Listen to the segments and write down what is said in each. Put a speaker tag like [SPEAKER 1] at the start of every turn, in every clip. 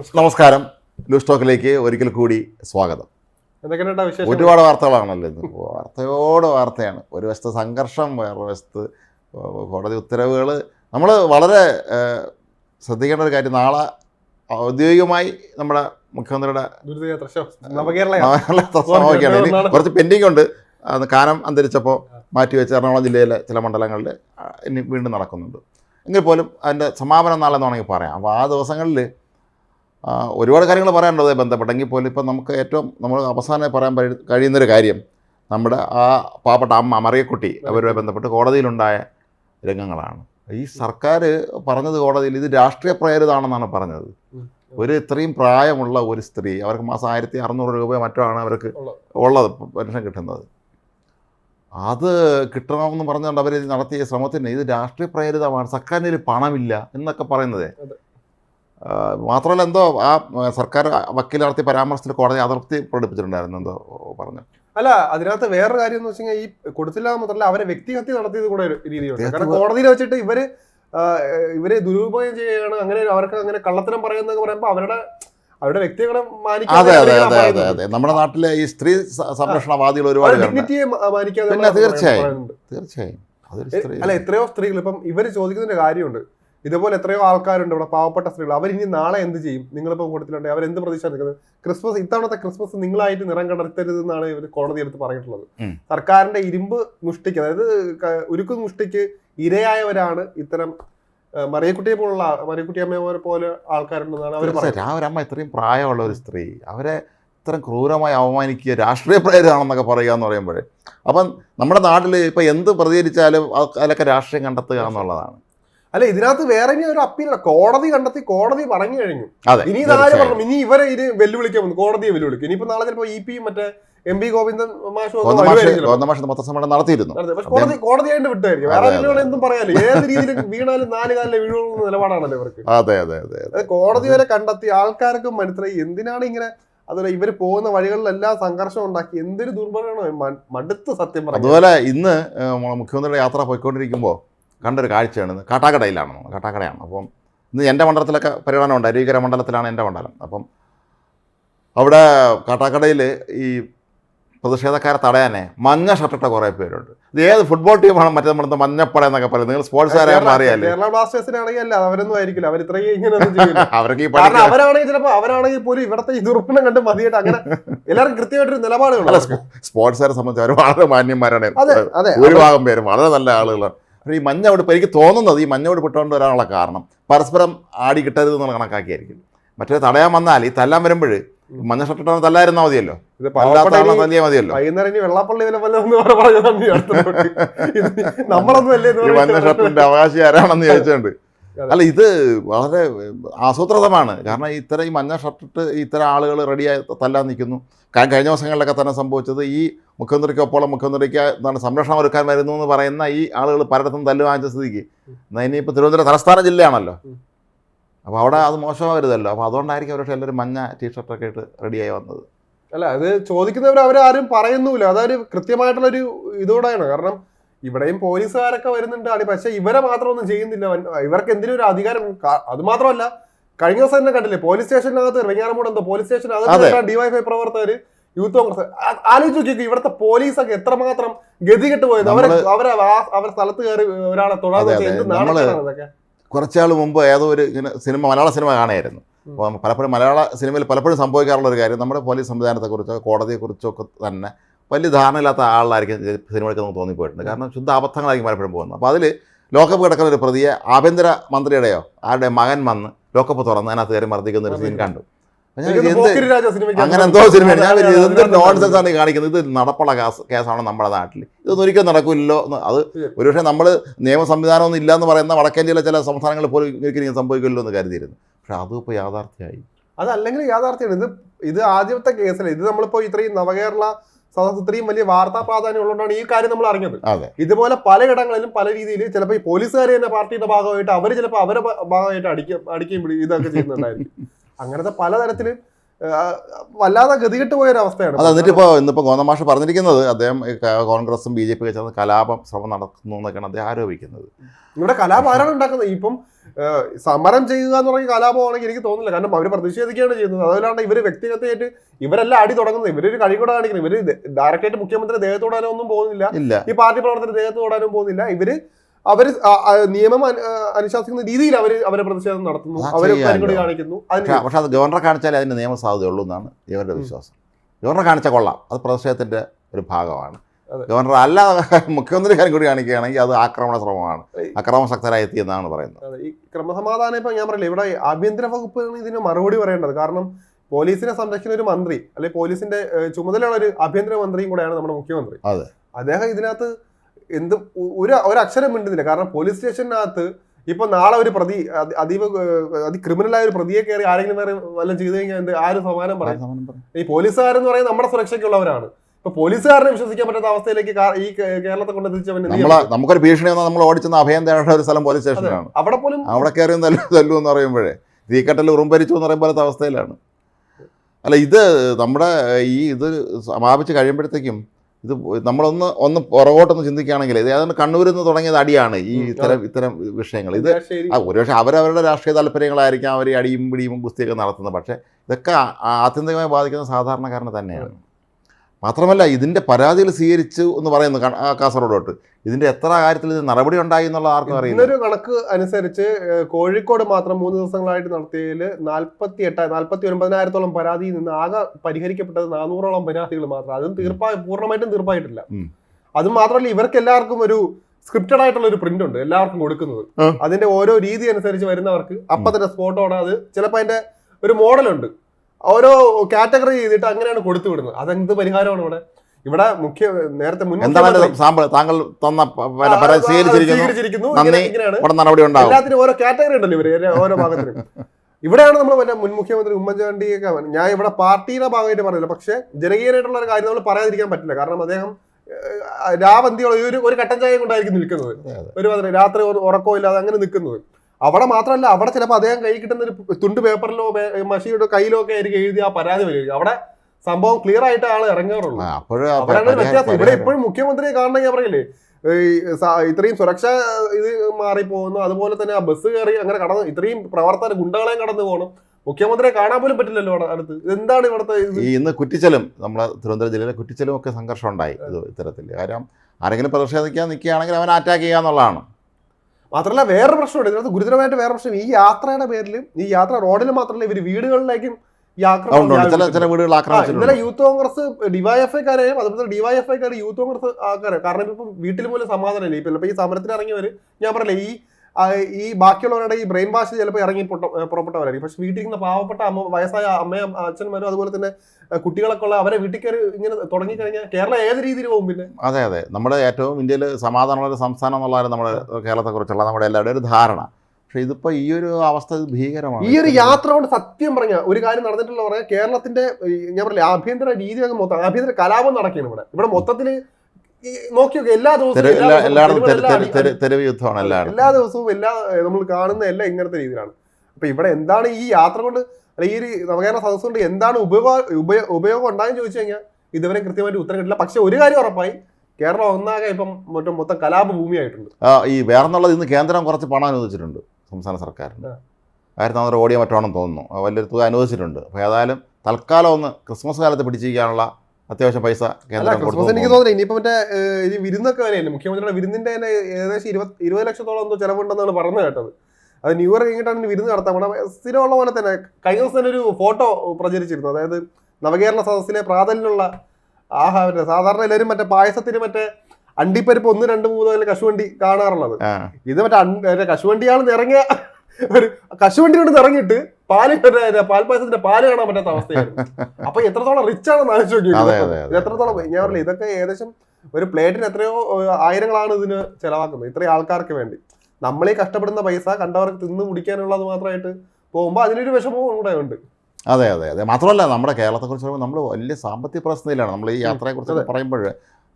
[SPEAKER 1] നമസ്കാരം. ലൂസ് ടോക്കിലേക്ക് ഒരിക്കൽ കൂടി സ്വാഗതം. ഒരുപാട് വാർത്തകളാണല്ലോ ഇന്ന്. വാർത്തയോട് വാർത്തയാണ്. ഒരു വശത്ത് സംഘർഷം വേറൊരു വശത്ത് കോടതി ഉത്തരവുകൾ നമ്മൾ വളരെ ശ്രദ്ധിക്കേണ്ട ഒരു കാര്യം നാളെ ഔദ്യോഗികമായി നമ്മുടെ മുഖ്യമന്ത്രിയുടെ കുറച്ച് പെൻഡിങ് ഉണ്ട്. കാനം അന്തരിച്ചപ്പോൾ മാറ്റിവെച്ച് എറണാകുളം ജില്ലയിലെ ചില മണ്ഡലങ്ങളിൽ ഇനി വീണ്ടും നടക്കുന്നുണ്ട്. എങ്കിൽ പോലും അതിന്റെ സമാപനം നാളെ എന്ന് വേണമെങ്കിൽ പറയാം. അപ്പോൾ ആ ദിവസങ്ങളിൽ ഒരുപാട് കാര്യങ്ങൾ പറയാനുള്ളത് ബന്ധപ്പെട്ടെങ്കിൽ പോലും ഇപ്പം നമുക്ക് ഏറ്റവും നമ്മൾ അവസാനം പറയാൻ കഴിയുന്നൊരു കാര്യം നമ്മുടെ ആ പാവപ്പെട്ട അമ്മ മറിയക്കുട്ടി അവരുമായി ബന്ധപ്പെട്ട് കോടതിയിലുണ്ടായ രംഗങ്ങളാണ്. ഈ സർക്കാർ പറഞ്ഞത് കോടതിയിൽ ഇത് രാഷ്ട്രീയ പ്രേരിതാണെന്നാണ് പറഞ്ഞത്. ഒരു ഇത്രയും പ്രായമുള്ള ഒരു സ്ത്രീ അവർക്ക് മാസം ആയിരത്തി അറുന്നൂറ് രൂപയോ മറ്റോ ആണ് അവർക്ക്
[SPEAKER 2] ഉള്ളത്.
[SPEAKER 1] പെൻഷൻ കിട്ടുന്നത്. അത് കിട്ടണമെന്ന് പറഞ്ഞുകൊണ്ട് അവർ നടത്തിയ ശ്രമത്തിന് ഇത് രാഷ്ട്രീയ പ്രേരിതമാണ്. സർക്കാരിന് ഒരു പണമില്ല എന്നൊക്കെ പറയുന്നത്. മാത്രമല്ല എന്തോ ആ സർക്കാർ വക്കീൽ നടത്തിയ പരാമർശത്തിൽ കോടതി അതൃപ്തി പ്രകടിപ്പിച്ചിട്ടുണ്ടായിരുന്നു എന്തോ പറഞ്ഞു.
[SPEAKER 2] അല്ല അതിനകത്ത് വേറൊരു കാര്യം എന്ന് വെച്ചാൽ ഈ കൊടുത്തില്ല മാത്രമല്ല അവരെ വ്യക്തിഹത്യ നടത്തിയത് കൂടെ ഒരു രീതിയുണ്ട്. കാരണം കോടതിയിൽ വെച്ചിട്ട് ഇവർ ഇവരെ ദുരുപയോഗം ചെയ്യുകയാണ് അങ്ങനെ അവർക്ക് അങ്ങനെ കള്ളത്തരം പറയുന്നൊക്കെ പറയുമ്പോൾ അവരുടെ അവരുടെ വ്യക്തികളെ
[SPEAKER 1] അതെ അതെ അതെ അതെ അതെ. നമ്മുടെ നാട്ടിലെ ഈ സ്ത്രീ സംരക്ഷണവാദികൾ ഒരുപാട് പിന്നെ തീർച്ചയായും.
[SPEAKER 2] അല്ല എത്രയോ സ്ത്രീകൾ ഇപ്പം ഇവർ ചോദിക്കുന്നതിന്റെ കാര്യമുണ്ട്. ഇതുപോലെ എത്രയോ ആൾക്കാരുണ്ട് ഇവിടെ പാവപ്പെട്ട സ്ത്രീകൾ. അവർ ഇനി നാളെ എന്ത് ചെയ്യും? നിങ്ങളിപ്പോൾ കൂട്ടത്തിലുണ്ടെങ്കിൽ അവർ എന്ത് പ്രതീക്ഷ നിൽക്കുന്നത് ക്രിസ്മസ് ഇത്തവണത്തെ ക്രിസ്മസ് നിങ്ങളായിട്ട് നിറം കടത്തരുതെന്നാണ് ഇവർ കോടതി എടുത്ത് പറഞ്ഞിട്ടുള്ളത്. സർക്കാരിന്റെ ഇരുമ്പ് മുഷ്ടിക്ക് അതായത് ഉരുക്കു മുഷ്ടിക്ക് ഇരയായവരാണ് ഇത്തരം മറിയക്കുട്ടിയെ പോലുള്ള മറിയക്കുട്ടി അമ്മയെ പോലെ ആൾക്കാരുണ്ടെന്നാണ് അവർ പറയുന്നത്.
[SPEAKER 1] അമ്മ ഇത്രയും പ്രായമുള്ള ഒരു സ്ത്രീ അവരെ ഇത്രയും ക്രൂരമായി അവമാനിക്കുക രാഷ്ട്രീയ പ്രേരിതാണെന്നൊക്കെ പറയുക എന്ന് പറയുമ്പോഴേ. അപ്പം നമ്മുടെ നാട്ടിൽ ഇപ്പം എന്ത് പ്രതികരിച്ചാലും അതൊക്കെ രാഷ്ട്രീയം കണ്ടെത്തുക എന്നുള്ളതാണ്.
[SPEAKER 2] അല്ല ഇതിനകത്ത് വേറെ ഇനി ഒരു അപ്പീലല്ല. കോടതി കണ്ടെത്തി കോടതി പറഞ്ഞു കഴിഞ്ഞു. ഇനി ഇതാര്. പറഞ്ഞു? ഇനി ഇവരെ ഇത് വെല്ലുവിളിക്കാൻ വന്നു. കോടതിയെ വെല്ലുവിളിക്കും. ഇനിയിപ്പോ നാളെ ചിലപ്പോ ഇ പി മറ്റേ എം പി ഗോവിന്ദൻ മാഷം
[SPEAKER 1] പത്രസമ്മേളനം നടത്തിയിരുന്നു.
[SPEAKER 2] കോടതി കോടതിയായിട്ട് വിട്ടായിരിക്കും. വേറെ വെല്ലുവിളി എന്തും പറയാലോ. ഏത് രീതിയിൽ വീണാലും നാല് കാലിലെ വീഴുന്ന നിലപാടാണല്ലോ ഇവർക്ക്.
[SPEAKER 1] അതെ അതെ അതെ
[SPEAKER 2] കോടതി വരെ കണ്ടെത്തി ആൾക്കാർക്ക് മനസ്സിലായി. എന്തിനാണ് ഇങ്ങനെ അതുപോലെ ഇവർ പോകുന്ന വഴികളിലെല്ലാം സംഘർഷം ഉണ്ടാക്കി? എന്തൊരു ദുർബലമാണ്? മടുത്ത് സത്യം പറഞ്ഞു
[SPEAKER 1] അതുപോലെ ഇന്ന് മുഖ്യമന്ത്രിയുടെ യാത്ര പോയിക്കൊണ്ടിരിക്കുമ്പോൾ കണ്ടൊരു കാഴ്ചയാണ് കാട്ടാക്കടയിലാണ്. കാട്ടാക്കടയാണ്. അപ്പം ഇന്ന് എന്റെ മണ്ഡലത്തിലൊക്കെ പരിപാലനമുണ്ട് അരുവിക്കര മണ്ഡലത്തിലാണ് എന്റെ മണ്ഡലം. അപ്പം അവിടെ കാട്ടാക്കടയിൽ ഈ പ്രതിഷേധക്കാരെ തടയാനേ മഞ്ഞ ഷർട്ടിട്ട കുറേ പേരുണ്ട്. ഇത് ഏത് ഫുട്ബോൾ ടീമാണ് മറ്റേ നമ്മുടെ മഞ്ഞപ്പട എന്നൊക്കെ പറയുന്നത് നിങ്ങൾ സ്പോർട്സുകാരെ അറിയാല്ലേ?
[SPEAKER 2] കേരള ബ്ലാസ്റ്റേഴ്സിനാണെങ്കിൽ അല്ല അവരൊന്നും ആയിരിക്കില്ല. അവർ ഇത്രയും ഇങ്ങനെ
[SPEAKER 1] അവർക്ക്
[SPEAKER 2] കാരണം അവരാണെങ്കിൽ ചിലപ്പോൾ അവരാണെങ്കിൽ പോലും ഇവിടുത്തെ ഈ ദുർഗുണം കണ്ട് മതിയായിട്ട് അങ്ങനെ എല്ലാവരും കൃത്യമായിട്ടൊരു നിലപാടുകൾ
[SPEAKER 1] സ്പോർട്സുകാരെ സംബന്ധിച്ച് അവർ വളരെ മാന്യന്മാരാണ്. ഭൂരിഭാഗം പേരും വളരെ നല്ല ആളുകളാണ്. അപ്പോൾ ഈ മഞ്ഞ ഉടുപ്പ് എനിക്ക് തോന്നുന്നത് ഈ മഞ്ഞ ഉടുപ്പ് ഇട്ടുകൊണ്ട് വരാനുള്ള കാരണം പരസ്പരം ആടി കിട്ടരുത് എന്നുള്ള കണക്കാക്കിയായിരിക്കും. മറ്റേ തടയാൻ വന്നാൽ ഈ തല്ലാൻ വരുമ്പോൾ മഞ്ഞ മതിയല്ലോ. ആളെ
[SPEAKER 2] ഇനി
[SPEAKER 1] തല്ലിയാൽ മതിയല്ലോ
[SPEAKER 2] എന്ന് പറഞ്ഞതാണ് ഈ
[SPEAKER 1] മഞ്ഞ? ഷർട്ടിന്റെ അവകാശി ആരാണെന്ന് ചോദിച്ചുകൊണ്ട് അല്ല ഇത് വളരെ ആസൂത്രിതമാണ്. കാരണം ഇത്തരം ഈ മഞ്ഞ ഷർട്ടിട്ട് ഇത്തരം ആളുകൾ റെഡിയായി തല്ലാൻ നിൽക്കുന്നു. കാരണം കഴിഞ്ഞ ദിവസങ്ങളിലൊക്കെ തന്നെ സംഭവിച്ചത് ഈ മുഖ്യമന്ത്രിക്കൊപ്പം മുഖ്യമന്ത്രിക്ക് എന്താണ് സംരക്ഷണം ഒരുക്കാൻ വരുന്നു എന്ന് പറയുന്ന ഈ ആളുകൾ പലയിടത്തും തല്ലു വാങ്ങിച്ച സ്ഥിതിക്ക്. എന്നാൽ ഇനിയിപ്പോൾ തിരുവനന്തപുരം തലസ്ഥാന ജില്ലയാണല്ലോ. അപ്പോൾ അവിടെ അത് മോശമാവരുതല്ലോ. അപ്പോൾ അതുകൊണ്ടായിരിക്കും അവരുടെ എല്ലാവരും മഞ്ഞ ടീഷർട്ടൊക്കെ ഇട്ട് റെഡിയായി വന്നത്.
[SPEAKER 2] അല്ല അത് ചോദിക്കുന്നവർ അവരാരും പറയുന്നില്ല അതൊരു കൃത്യമായിട്ടുള്ളൊരു ഇതോടെയാണ്. കാരണം ഇവിടെയും പോലീസുകാരൊക്കെ വരുന്നുണ്ട് അടി പക്ഷേ ഇവരെ മാത്രമൊന്നും ചെയ്യുന്നില്ല. ഇവർക്ക് എന്തിനും ഒരു അധികാരം അത് മാത്രമല്ല കഴിഞ്ഞ ദിവസം തന്നെ കണ്ടില്ലേ? പോലീസ് സ്റ്റേഷനകത്ത് വെങ്ങാറമൂട് എന്തോ പോലീസ്
[SPEAKER 1] സ്റ്റേഷൻ
[SPEAKER 2] സ്റ്റേഷനകത്ത് ഡിവൈഫൈ പ്രവർത്തകർ യൂത്ത് കോൺഗ്രസ്. ആലോചിച്ച് നോക്കിയൊക്കെ ഇവിടുത്തെ പോലീസൊക്കെ എത്രമാത്രം ഗതികെട്ട് പോയത്. അവരെ അവരെ അവരെ സ്ഥലത്ത് കയറി ഒരാളെ തൊഴാതെ
[SPEAKER 1] കുറച്ചാൾ മുമ്പ് ഏതോ ഒരു ഇങ്ങനെ സിനിമ മലയാള സിനിമ കാണായിരുന്നു. പലപ്പോഴും മലയാള സിനിമയിൽ പലപ്പോഴും സംഭവിക്കാറുള്ള ഒരു കാര്യം നമ്മുടെ പോലീസ് സംവിധാനത്തെക്കുറിച്ചോ കോടതിയെക്കുറിച്ചോ ഒക്കെ തന്നെ വലിയ ധാരണയില്ലാത്ത ആളായിരിക്കും സിനിമയ്ക്ക് നമുക്ക് തോന്നിപ്പോയിട്ടുണ്ട്. കാരണം ശുദ്ധ അബദ്ധങ്ങളായിരിക്കും പലപ്പോഴും പോകുന്നത്. അപ്പോൾ അതിൽ ലോക്കപ്പ് കിടക്കുന്ന ഒരു പ്രതിയെ ആഭ്യന്തര മന്ത്രിയുടെയോ ആരുടെ മകൻ വന്ന് ലോക്കപ്പ് തുറന്ന് അതിനകത്ത് കയറി മർദ്ദിക്കുന്ന ഒരു സീൻ കണ്ടു. എന്ത് അങ്ങനെ എന്തോ സിനിമ ഞാൻ
[SPEAKER 2] അതെ,
[SPEAKER 1] നോൺസെൻസ് ആണ് കാണിക്കുന്നത്. ഇത് നടപ്പുള്ള കേസ് കേസാണ് നമ്മുടെ നാട്ടിൽ ഇതൊന്നും ഒരിക്കലും നടക്കില്ലല്ലോ അത്. ഒരുപക്ഷെ നമ്മൾ നിയമ സംവിധാനമൊന്നും ഇല്ല എന്ന് പറയുന്ന വടക്കേന്ത്യയിലെ ചില സംസ്ഥാനങ്ങളിൽ പോലും ഒരിക്കലും ഇങ്ങനെ സംഭവിക്കില്ലോ എന്ന് കരുതിയിരുന്നു. പക്ഷെ അതും ഇപ്പോൾ യാഥാർത്ഥ്യമായി.
[SPEAKER 2] അതല്ലെങ്കിൽ യാഥാർത്ഥ്യമാണ്. ഇത് ഇത് ആദ്യത്തെ കേസല്ല ഇത് നമ്മളിപ്പോ ഇത്രയും നവകേരള ഇത്രയും വലിയ വാർത്താ പ്രാധാന്യം ഉള്ളതുകൊണ്ടാണ് ഈ കാര്യം നമ്മൾ അറിഞ്ഞത്. ഇതുപോലെ പലയിടങ്ങളിലും പല രീതിയിൽ ചിലപ്പോൾ ഈ പോലീസുകാർ തന്നെ പാർട്ടിയുടെ ഭാഗമായിട്ട് അവർ ചിലപ്പോൾ അവരെ ഭാഗമായിട്ട് അടിക്കുക അടിക്കുകയും ഇതൊക്കെ ചെയ്യുന്നുണ്ടായിരിക്കും. അങ്ങനത്തെ പലതരത്തിൽ വല്ലാതെ ഗതികെട്ട് പോയ ഒരു അവസ്ഥയാണ്
[SPEAKER 1] അത് എന്നിട്ട് ഇപ്പോൾ ഇന്നിപ്പോൾ ഗോതമാഷ് പറഞ്ഞിരിക്കുന്നത് അദ്ദേഹം കോൺഗ്രസും ബി ജെ പി ചേർന്ന് കലാപം ശ്രമം നടക്കുന്നു എന്നൊക്കെയാണ് അദ്ദേഹം ആരോപിക്കുന്നത്.
[SPEAKER 2] ഇവിടെ കലാപം ആരാണ് ഉണ്ടാക്കുന്നത്. ഇപ്പം സമരം ചെയ്യുക എന്ന് പറഞ്ഞ കലാപമാണെങ്കിൽ എനിക്ക് തോന്നുന്നില്ല. കാരണം അവർ പ്രതിഷേധിക്കുകയാണ് ചെയ്യുന്നത്. അതല്ലാണ്ട് ഇവർ വ്യക്തിഗതമായിട്ട് ഇവരല്ല അടി തുടങ്ങുന്നത്. ഇവരൊരു കഴി കൂടെ കാണിക്കുന്നത്. ഇവർ ഡയറക്റ്റായിട്ട് മുഖ്യമന്ത്രി ദേഹത്തോടാനോ ഒന്നും പോകുന്നില്ല. ഈ പാർട്ടി പ്രവർത്തകർ ദേഹത്തോടാനും തൊടാനും പോകുന്നില്ല. ഇവർ ആ നിയമം അനുശാസിക്കുന്ന രീതിയിൽ അവർ അവരെ പ്രതിഷേധം നടത്തുന്നു അവരെ കാണിക്കുന്നു.
[SPEAKER 1] പക്ഷെ അത് ഗവർണറെ കാണിച്ചാലേ അതിന് നിയമ സാധ്യതയുള്ളൂ എന്നാണ് ഇവരുടെ വിശ്വാസം. ഗവർണർ കാണിച്ച കൊള്ളാം. അത് പ്രതിഷേധത്തിന്റെ ഒരു ഭാഗമാണ്. ഗവർണർ അല്ല മുഖ്യമന്ത്രി കാര്യം കൂടി കാണിക്കുകയാണെങ്കിൽ അത് ആക്രമണ ശ്രമമാണ്. അക്രമശക്തരായി എത്തിയെന്നാണ് പറയുന്നത്.
[SPEAKER 2] ഈ ക്രമസമാധാനം ഇപ്പം ഞാൻ പറയില്ല ഇവിടെ ആഭ്യന്തര വകുപ്പ് ഇതിന് മറുപടി പറയേണ്ടത്. കാരണം പോലീസിനെ സംരക്ഷിക്കുന്ന ഒരു മന്ത്രി അല്ലെങ്കിൽ പോലീസിന്റെ ചുമതലയുള്ള ഒരു ആഭ്യന്തര മന്ത്രിയും കൂടെയാണ് നമ്മുടെ മുഖ്യമന്ത്രി.
[SPEAKER 1] അതെ.
[SPEAKER 2] അദ്ദേഹം ഇതിനകത്ത് എന്ത് ഒരു ഒരക്ഷരം അക്ഷരം മിണ്ടുന്നില്ല. കാരണം പോലീസ് സ്റ്റേഷനകത്ത് ഇപ്പൊ നാളെ ഒരു പ്രതി അതി- അതീവ അതി ക്രിമിനലായ ഒരു പ്രതിയെ കയറി ആരെങ്കിലും വേറെ വല്ലതും ചെയ്തു കഴിഞ്ഞാൽ എന്ത് ആരും സമാനം പറയും. ഈ പോലീസുകാരെന്ന് പറയുന്നത് നമ്മുടെ സുരക്ഷയ്ക്കുള്ളവരാണ്. ഇപ്പൊ പോലീസുകാരനെ വിശ്വസിക്കാൻ പറ്റാത്ത അവസ്ഥയിലേക്ക് ഈ കേരളത്തെ കൊണ്ടെത്തിച്ചവൻ
[SPEAKER 1] നമ്മളെ നമുക്കൊരു ഭീഷണി വന്നാൽ നമ്മൾ ഓടിച്ചെന്ന് അഭയം തേടേണ്ട ഒരു സ്ഥലം പോലീസ് സ്റ്റേഷനാണ്
[SPEAKER 2] അവിടെ പോലും
[SPEAKER 1] അവിടെ കയറി തല്ലു തല്ലു എന്ന് പറയുമ്പോഴേ തീക്കട്ടൽ ഉറുമ്പരിച്ചു എന്ന് പറയുമ്പോൾ അവസ്ഥയിലാണ്. അല്ല ഇത് നമ്മുടെ ഈ ഇത് സമാപിച്ച് കഴിയുമ്പോഴത്തേക്കും ഇത് നമ്മളൊന്ന് ഒന്ന് പുറകോട്ടൊന്ന് ചിന്തിക്കുകയാണെങ്കിൽ ഇത് ഏതാണ്ട് കണ്ണൂരിൽ നിന്ന് തുടങ്ങിയത് അടിയാണ് ഈ ഇത്തരം ഇത്തരം വിഷയങ്ങൾ. ഇത് ഒരുപക്ഷെ അവരവരുടെ രാഷ്ട്രീയ താല്പര്യങ്ങളായിരിക്കാം അവർ അടിയും പിടിയും ഗുസ്തിയൊക്കെ നടത്തുന്നത്. പക്ഷേ ഇതൊക്കെ ആത്യന്തികമായി ബാധിക്കുന്ന സാധാരണക്കാരനെ തന്നെയാണ്. മാത്രമല്ല ഇതിന്റെ പരാതികൾ സ്വീകരിച്ചു എന്ന് പറയുന്നു കാസർഗോഡോട്ട്. ഇതിന്റെ എത്ര കാര്യത്തിൽ ഇത് നടപടി ഉണ്ടായി എന്നുള്ള ആർക്കും അറിയില്ല.
[SPEAKER 2] ഒരു കണക്ക് അനുസരിച്ച് കോഴിക്കോട് മാത്രം മൂന്ന് ദിവസങ്ങളായിട്ട് നടത്തിയതിൽ നാൽപ്പത്തി എട്ട് നാൽപ്പത്തി ഒൻപതിനായിരത്തോളം പരാതിയിൽ നിന്ന് ആകെ പരിഹരിക്കപ്പെട്ടത് നാനൂറോളം പരാതികൾ മാത്രം. അതും തീർപ്പായി പൂർണമായിട്ടും തീർപ്പായിട്ടില്ല. അത് മാത്രമല്ല ഇവർക്ക് എല്ലാവർക്കും ഒരു സ്ക്രിപ്റ്റഡ് ആയിട്ടുള്ള ഒരു പ്രിന്റ് ഉണ്ട് എല്ലാവർക്കും കൊടുക്കുന്നത്. അതിന്റെ ഓരോ രീതി അനുസരിച്ച് വരുന്നവർക്ക് അപ്പൊ തന്നെ സ്പോട്ടോടെ അത് ചിലപ്പോൾ അതിന്റെ ഒരു മോഡലുണ്ട്. ഓരോ കാറ്റഗറി ചെയ്തിട്ട് അങ്ങനെയാണ് കൊടുത്തു വിടുന്നത്. അതെന്ത് പരിഹാരമാണ് ഇവിടെ? ഇവിടെ മുഖ്യ നേരത്തെ മുൻ
[SPEAKER 1] താങ്കൾ തന്ന സ്വീകരിച്ചിരിക്കുന്നു.
[SPEAKER 2] എല്ലാത്തിനും ഓരോ കാറ്റഗറി ഉണ്ടല്ലോ ഇവർ ഓരോ ഭാഗത്തിനും. ഇവിടെയാണ് നമ്മൾ മറ്റേ മുൻ മുഖ്യമന്ത്രി ഉമ്മൻചാണ്ടിയൊക്കെ ഞാൻ ഇവിടെ പാർട്ടിയുടെ ഭാഗമായിട്ട് പറഞ്ഞില്ല. പക്ഷേ ജനകീയനായിട്ടുള്ള ഒരു കാര്യം നമ്മൾ പറയാതിരിക്കാൻ പറ്റില്ല. കാരണം അദ്ദേഹം രാവന്തിയോളം ഒരു ഒരു കട്ടൻ ചായ കൊണ്ടായിരിക്കും നിൽക്കുന്നത്. ഒരു രാത്രി ഉറക്കമില്ലാതെ അങ്ങനെ നിൽക്കുന്നത്. അവിടെ മാത്രമല്ല അവിടെ ചിലപ്പോൾ അദ്ദേഹം കൈ കിട്ടുന്ന ഒരു തുണ്ട് പേപ്പറിലോ മഷിയുടെ കയ്യിലോ ഒക്കെ ആയിരിക്കും എഴുതി ആ പരാതി വരിക. അവിടെ സംഭവം ക്ലിയർ ആയിട്ട് ആൾ ഇറങ്ങാറുള്ളൂ. വ്യത്യാസം. ഇവിടെ ഇപ്പോഴും മുഖ്യമന്ത്രിയെ കാണണം ഞാൻ പറയില്ലേ? ഇത്രയും സുരക്ഷ ഇത് മാറിപ്പോകുന്നു അതുപോലെ തന്നെ ആ ബസ് കയറി അങ്ങനെ കടന്ന് ഇത്രയും പ്രവർത്തന ഗുണ്ടകളെയും കടന്നു പോകണം. മുഖ്യമന്ത്രിയെ കാണാൻ പോലും പറ്റില്ലല്ലോ അടുത്ത്. എന്താണ് ഇവിടുത്തെ
[SPEAKER 1] ഈ ഇന്ന് കുറ്റിച്ചലും നമ്മളെ തിരുവനന്തപുരം ജില്ലയിലെ കുറ്റിച്ചലും ഒക്കെ സംഘർഷം ഉണ്ടായി ഇത് ഇത്തരത്തിൽ. കാര്യം ആരെങ്കിലും പ്രതിഷേധിക്കാൻ നിൽക്കുകയാണെങ്കിൽ അവൻ അറ്റാക്ക് ചെയ്യുക എന്നുള്ളതാണ്.
[SPEAKER 2] മാത്രമല്ല വേറെ പ്രശ്നമുണ്ട്. ഇതിനകത്ത് ഗുരുതരമായിട്ട് വേറെ പ്രശ്നം. ഈ യാത്രയുടെ പേരിലും ഈ യാത്ര റോഡിൽ മാത്രമല്ല ഇവർ വീടുകളിലേക്കും ഇന്നലെ യൂത്ത് കോൺഗ്രസ് ഡിവൈഎഫ്ഐക്കാരെയും അതുപോലെ ഡിവൈഎഫ്ഐക്കാർ യൂത്ത് കോൺഗ്രസ് ആൾക്കാരെ കാരണം ഇപ്പം വീട്ടിൽ പോലും സമാധാനമില്ല. ഇപ്പൊ ഈ സമരത്തിന് ഞാൻ പറഞ്ഞില്ലേ ഈ ഈ ബാക്കിയുള്ളവരുടെ ഈ ബ്രെയിൻ വാഷ് ചിലപ്പോൾ ഇറങ്ങി പുറപ്പെട്ടവരായിരിക്കും. പക്ഷെ വീട്ടിൽ നിന്ന് പാവപ്പെട്ട അമ്മ വയസ്സായ അമ്മയും അച്ഛന്മാരും അതുപോലെ തന്നെ കുട്ടികളൊക്കെ ഉള്ള അവരെ വീട്ടിൽ കയറി ഇങ്ങനെ തുടങ്ങി കഴിഞ്ഞാൽ കേരളം ഏത് രീതിയിൽ പോകും പിന്നെ?
[SPEAKER 1] അതെ അതെ. നമ്മുടെ ഏറ്റവും ഇന്ത്യയിൽ സമാധാനമുള്ള ഒരു സംസ്ഥാനം എന്നുള്ളതാണ് നമ്മുടെ കേരളത്തെക്കുറിച്ചുള്ള നമ്മുടെ എല്ലാവരുടെയും ഒരു ധാരണ. പക്ഷേ ഇതിപ്പോൾ ഈ ഒരു അവസ്ഥ ഭീകരമാണ്.
[SPEAKER 2] ഈ ഒരു യാത്ര കൊണ്ട് സത്യം പറഞ്ഞ ഒരു കാര്യം നടന്നിട്ടുള്ള പറയാം കേരളത്തിന്റെ ഞാൻ പറഞ്ഞില്ലേ ആഭ്യന്തര രീതി അങ്ങ് മൊത്തം ആഭ്യന്തര കലാപം നടക്കുകയാണ് ഇവിടെ. ഇവിടെ മൊത്തത്തിൽ ഈ നോക്കി നോക്കി എല്ലാ ദിവസവും എല്ലാ ദിവസവും എല്ലാ ദിവസവും എല്ലാ നമ്മൾ കാണുന്ന എല്ലാം ഇങ്ങനത്തെ രീതിയിലാണ്. അപ്പൊ ഇവിടെ എന്താണ് ഈ യാത്ര കൊണ്ട് അല്ലെങ്കിൽ ഈ ഒരു നവകേരള സദസ് കൊണ്ട് എന്താണ് ഉപയോഗം ഉപയോഗം ഉണ്ടായെന്ന് ചോദിച്ചു കഴിഞ്ഞാൽ ഇതുവരെ കൃത്യമായിട്ട് ഉത്തരം കിട്ടില്ല. പക്ഷെ ഒരു കാര്യം ഉറപ്പായി. കേരളം ഒന്നാകെ ഇപ്പം മൊത്തം മൊത്തം കലാപ ഭൂമിയായിട്ടുണ്ട്
[SPEAKER 1] ആ, ഈ വേറെന്നുള്ളത് ഇന്ന് കേന്ദ്രം കുറച്ച് പണം അനുവദിച്ചിട്ടുണ്ട് സംസ്ഥാന സർക്കാരിന്. ആയിരത്തി നാനൂറ് കോടിയോ മറ്റാണെന്ന് തോന്നുന്നു. വലിയൊരു തുക അനുവദിച്ചിട്ടുണ്ട്. അപ്പോൾ ഏതായാലും തൽക്കാലം ഒന്ന് ക്രിസ്മസ് കാലത്ത് പിടിച്ചിരിക്കാനുള്ള അത്യാവശ്യം പൈസ കേന്ദ്രം
[SPEAKER 2] ക്രിസ്മസ് എനിക്ക് തോന്നുന്നില്ല ഇനിയിപ്പോ മറ്റേ ഈ വിരുന്നൊക്കെ വരെയല്ലേ? മുഖ്യമന്ത്രിയുടെ വിരുന്നിന്റെ തന്നെ ഏകദേശം ഇരുപത് ഇരുപത് ലക്ഷത്തോളം എന്തോ ചെലവുണ്ടെന്നാണ് പറഞ്ഞു കേട്ടത്. അത് ന്യൂ ഇയർ കഴിഞ്ഞിട്ടാണ് വിരുന്ന് നടത്താൻ പോണത്. സ്ഥിരമുള്ള പോലെ തന്നെ കഴിഞ്ഞ ദിവസം തന്നെ ഒരു ഫോട്ടോ പ്രചരിച്ചിരുന്നു. അതായത് നവകേരള സദസ്സിലെ പ്രാതലിനുള്ള ആഹാരം സാധാരണ എല്ലാവരും മറ്റേ പായസത്തിന് മറ്റേ അണ്ടിപ്പരിപ്പ് ഒന്ന് രണ്ട് മൂന്ന് അതിൽ കശുവണ്ടി കാണാറുള്ളത്. ഇത് മറ്റേ കശുവണ്ടിയാണ് നിറങ്ങിയ ഇറങ്ങിയ ഒരു കശുവണ്ടി കൊണ്ട് ഇറങ്ങിയിട്ട് പാൽ പാൽപ്പായസത്തിന്റെ പാൽ കാണാൻ പറ്റാത്ത അവസ്ഥയായിരുന്നു അപ്പൊ എത്രത്തോളം റിച്ച് ആണെന്ന് ആലോചിച്ച് നോക്കി
[SPEAKER 1] അതെ അതെ
[SPEAKER 2] ഇത്
[SPEAKER 1] അതെ.
[SPEAKER 2] എത്രത്തോളം ഞാൻ പറഞ്ഞില്ല ഇതൊക്കെ ഏകദേശം ഒരു പ്ലേറ്റിന് എത്രയോ ആയിരങ്ങളാണ് ഇതിന് ചെലവാക്കുന്നത്. ഇത്രയും ആൾക്കാർക്ക് വേണ്ടി. നമ്മളീ കഷ്ടപ്പെടുന്ന പൈസ കണ്ടവർക്ക് തിന്ന് മുടിക്കാനുള്ളത് മാത്രമായിട്ട് പോകുമ്പോൾ അതിനൊരു വിഷമവും കൂടെ ഉണ്ട്.
[SPEAKER 1] അതെ അതെ അതെ. മാത്രമല്ല നമ്മുടെ കേരളത്തെക്കുറിച്ച് പറയുമ്പോൾ നമ്മൾ വലിയ സാമ്പത്തിക പ്രതിസന്ധിയിലാണ്. നമ്മൾ ഈ യാത്രയെക്കുറിച്ച് പറയുമ്പോൾ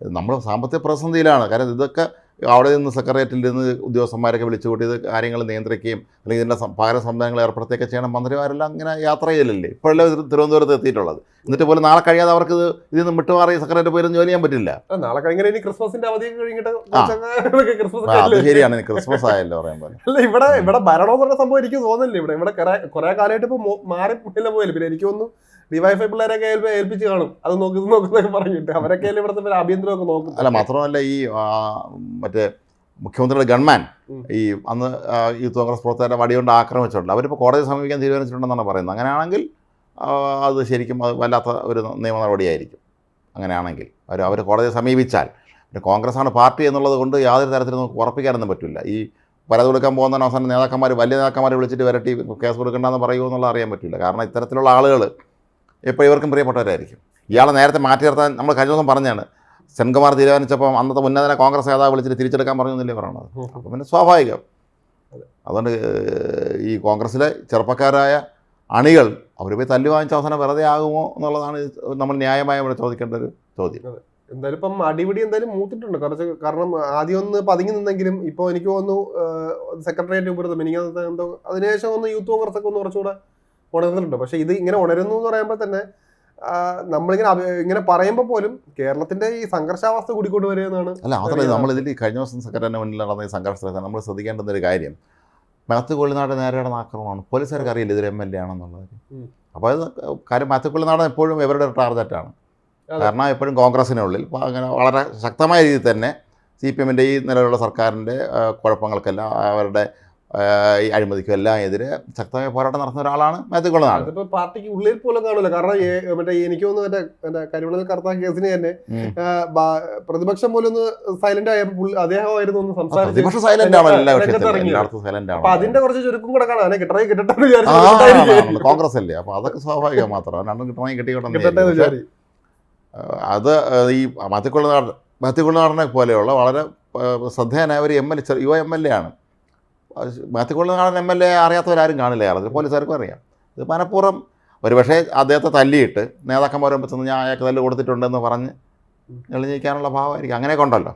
[SPEAKER 1] നമ്മൾ സാമ്പത്തിക പ്രതിസന്ധിയിലാണ്. കാരണം ഇതൊക്കെ അവിടെ നിന്ന് സെക്രട്ടേറിയറ്റിൽ നിന്ന് ഉദ്യോഗസ്ഥന്മാരൊക്കെ വിളിച്ചു കൂട്ടിയത് കാര്യങ്ങൾ നിയന്ത്രിക്കുകയും അല്ലെങ്കിൽ ഇതിന്റെ പകര സംവിധാനങ്ങൾ ഏർപ്പെടുത്തുകയൊക്കെ ചെയ്യണം. മന്ത്രിമാരെല്ലാം അങ്ങനെ യാത്ര ചെയ്യലല്ലേ? ഇപ്പോഴല്ലേ തിരു- തിരുവനന്തപുരത്ത് എത്തിയിട്ടുള്ളത്. എന്നിട്ട് പോലും നാളെ കഴിയാതെ അവർക്ക് ഇത് ഇതിൽ നിന്ന് വിട്ടുമാറി സെക്രട്ടേറിയറ്റ് പോയി ജോലി ചെയ്യാൻ പറ്റില്ല.
[SPEAKER 2] നാളെ കഴിഞ്ഞാൽ ഇനി ക്രിസ്മസിന്റെ അവധി കഴിഞ്ഞിട്ട് ക്രിസ്മസ്
[SPEAKER 1] ശരിയാണ്. ക്രിസ്മസ് ആയല്ലോ പറയാൻ പോലെ.
[SPEAKER 2] അല്ല ഇവിടെ ഇവിടെ ഭരണം എന്ന് പറഞ്ഞ സംഭവം എനിക്ക് തോന്നുന്നില്ല. ഇവിടെ ഇവിടെ കുറെ കാലമായിട്ട് ഇപ്പൊ മാറി പോയല്ലേ. പിന്നെ എനിക്ക് തോന്നുന്നു ഡിവൈഫൈ പിള്ളേരൊക്കെ ഏൽപ്പ- ഏൽപ്പിച്ച് കാണും. അത് നോക്കി ഇത് നോക്കുന്നൊക്കെ പറഞ്ഞിട്ട്. അവരൊക്കെ ഇവിടുത്തെ ആഭ്യന്തരമൊക്കെ നോക്കും.
[SPEAKER 1] അല്ല മാത്രമല്ല ഈ മറ്റേ മുഖ്യമന്ത്രിയുടെ ഗൺമാൻ ഈ അന്ന് യൂത്ത് കോൺഗ്രസ് പ്രവർത്തകരെ വടികൊണ്ട് ആക്രമിച്ചിട്ടുണ്ട്. അവരിപ്പോൾ കോടതി സമീപിക്കാൻ തീരുമാനിച്ചിട്ടുണ്ടെന്നാണ് പറയുന്നത്. അങ്ങനെയാണെങ്കിൽ അത് ശരിക്കും അത് വല്ലാത്ത ഒരു നിയമ നടപടിയായിരിക്കും. അങ്ങനെയാണെങ്കിൽ. അവർ അവർ കോടതിയെ സമീപിച്ചാൽ. പിന്നെ കോൺഗ്രസ്സാണ് പാർട്ടി എന്നുള്ളത് കൊണ്ട് യാതൊരു തരത്തിലും നമുക്ക് ഉറപ്പിക്കാനൊന്നും പറ്റില്ല. ഈ പരാതി കൊടുക്കാൻ പോകുന്ന അവസാനം നേതാക്കന്മാർ വലിയ നേതാക്കന്മാരെ വിളിച്ചിട്ട് വരട്ടി കേസ് കൊടുക്കണ്ടെന്ന് പറയുമോ എന്നുള്ളത് അറിയാൻ പറ്റില്ല. കാരണം ഇത്തരത്തിലുള്ള ആളുകൾ ഇപ്പോൾ ഇവർക്കും പ്രിയപ്പെട്ടവരായിരിക്കും. ഇയാളെ നേരത്തെ മാറ്റി നിർത്താൻ നമ്മൾ കഴിഞ്ഞ ദിവസം പറഞ്ഞാണ്. സെൻകുമാർ തീരുമാനിച്ചപ്പോൾ അന്നത്തെ ഉന്നതന കോൺഗ്രസ് നേതാവ് വിളിച്ചിട്ട് തിരിച്ചെടുക്കാൻ പറഞ്ഞു എന്നല്ലേ പറയണത് അപ്പോൾ പിന്നെ സ്വാഭാവികം. അതുകൊണ്ട് ഈ കോൺഗ്രസ്സിലെ ചെറുപ്പക്കാരായ അണികൾ അവർ പോയി തല്ലു വാങ്ങിച്ച അവസാനം വെറുതെ ആകുമോ എന്നുള്ളതാണ് നമ്മൾ ന്യായമായി ഇവിടെ ചോദിക്കേണ്ട ഒരു ചോദ്യം.
[SPEAKER 2] എന്തായാലും ഇപ്പം അടിപിടി എന്തായാലും മൂത്തിട്ടുണ്ട്. കുറച്ച് കാരണം ആദ്യം ഒന്ന് പതുങ്ങി നിന്നെങ്കിലും ഇപ്പോൾ എനിക്ക് തോന്നുന്നു സെക്രട്ടേറിയറ്റ് ഉപരിതം എനിക്ക് എന്തോ അതിനുശേഷം ഒന്ന് യൂത്ത് കോൺഗ്രസ് ഒക്കെ ഒന്ന് കുറച്ചുകൂടെ ഉണർന്നിട്ടുണ്ട്. പക്ഷെ ഇത് ഇങ്ങനെ ഉണരുന്നു എന്ന് പറയുമ്പോൾ തന്നെ നമ്മളിങ്ങനെ ഇങ്ങനെ പറയുമ്പോൾ പോലും കേരളത്തിന്റെ ഈ സംഘർഷാവസ്ഥ കൂടിക്കൊണ്ട് വരികയെന്നാണ്
[SPEAKER 1] അല്ല മാത്രമല്ല നമ്മളിതിൽ ഈ കഴിഞ്ഞ ദിവസം സെക്രട്ടറിന്റെ മുന്നിൽ നടന്ന ഈ സംഘർഷത്തിൽ നമ്മൾ ശ്രദ്ധിക്കേണ്ടുന്ന ഒരു കാര്യം മാത്യു കൊള്ളിനാട് നേരെ നടന്ന ആക്രമണമാണ്. പോലീസുകാർക്ക് അറിയില്ല ഇതൊരു എം എൽ എ ആണെന്നുള്ളത്. അപ്പോൾ അത് കാര്യം മാത്യു കൊള്ളിനാടൻ എപ്പോഴും ഇവരുടെ ഒരു ടാർഗറ്റാണ്. കാരണം എപ്പോഴും കോൺഗ്രസിനുള്ളിൽ ഉള്ളിൽ. അങ്ങനെ വളരെ ശക്തമായ രീതിയിൽ തന്നെ സി പി എമ്മിന്റെ ഈ നിലവിലുള്ള സർക്കാരിന്റെ കുഴപ്പങ്ങൾക്കെല്ലാം അവരുടെ ഈ അഴിമതിക്കും എല്ലാം എതിരെ ശക്തമായ പോരാട്ടം നടത്തുന്ന ഒരാളാണ് മാത്യു കൊള്ളിനാട്
[SPEAKER 2] അതിപ്പോ പാർട്ടിക്ക് ഉള്ളിൽ പോലും കാണൂല. കാരണം മറ്റേ എനിക്ക് തോന്നുന്നു മറ്റേ മറ്റേ കരിമണൽ കറുത്ത കേസിന് തന്നെ പ്രതിപക്ഷം പോലും ഒന്ന് സൈലന്റ് ആയപ്പോൾ അദ്ദേഹമായിരുന്നു ഒന്ന് സംസാരിച്ചത്
[SPEAKER 1] പ്രതിപക്ഷ സൈലന്റ് ആണ് എല്ലാ എല്ലായിടത്തും സൈലന്റ്
[SPEAKER 2] അപ്പൊ
[SPEAKER 1] ആണ്
[SPEAKER 2] അതിന്റെ കുറച്ച് ചുരുക്കം കൂടെ കാണാൻ കിട്ടണേ കിട്ടട്ടെ വിചാരിച്ചു
[SPEAKER 1] ആണ്,
[SPEAKER 2] കിട്ടാതിരിക്കുകയായിരിക്കും.
[SPEAKER 1] ആണ്. കോൺഗ്രസ് അല്ലേ? അപ്പോൾ അതൊക്കെ സ്വാഭാവികം മാത്രം. രണ്ടും കിട്ടണമെങ്കിൽ
[SPEAKER 2] കിട്ടട്ടെ
[SPEAKER 1] കിട്ടിക്കോട്ടെ അത് മാത്യു ഈ മാത്തിക്കുള്ളനാട് മാത്തിക്കുള്ളനാടിനെ പോലെയുള്ള വളരെ ശ്രദ്ധേയനായ ഒരു എം എൽ എ യുവ എം എൽ എ ആണ്. മാത്തിക്കുള്ളനാടൻ എം എൽ എ അറിയാത്തവരാരും കാണില്ല കേരളത്തിൽ പോലീസുകാർക്കും അറിയാം. ഇത് മനഃപൂർവം ഒരു പക്ഷേ അദ്ദേഹത്തെ തല്ലിയിട്ട് നേതാക്കന്മാർ വരുമ്പോൾ ചെന്ന് ഞാൻ അയാൾക്ക് തല്ല് കൊടുത്തിട്ടുണ്ടെന്ന് പറഞ്ഞ് എളിഞ്ഞിരിക്കാനുള്ള ഭാവമായിരിക്കും. അങ്ങനെയൊക്കെ ഉണ്ടല്ലോ.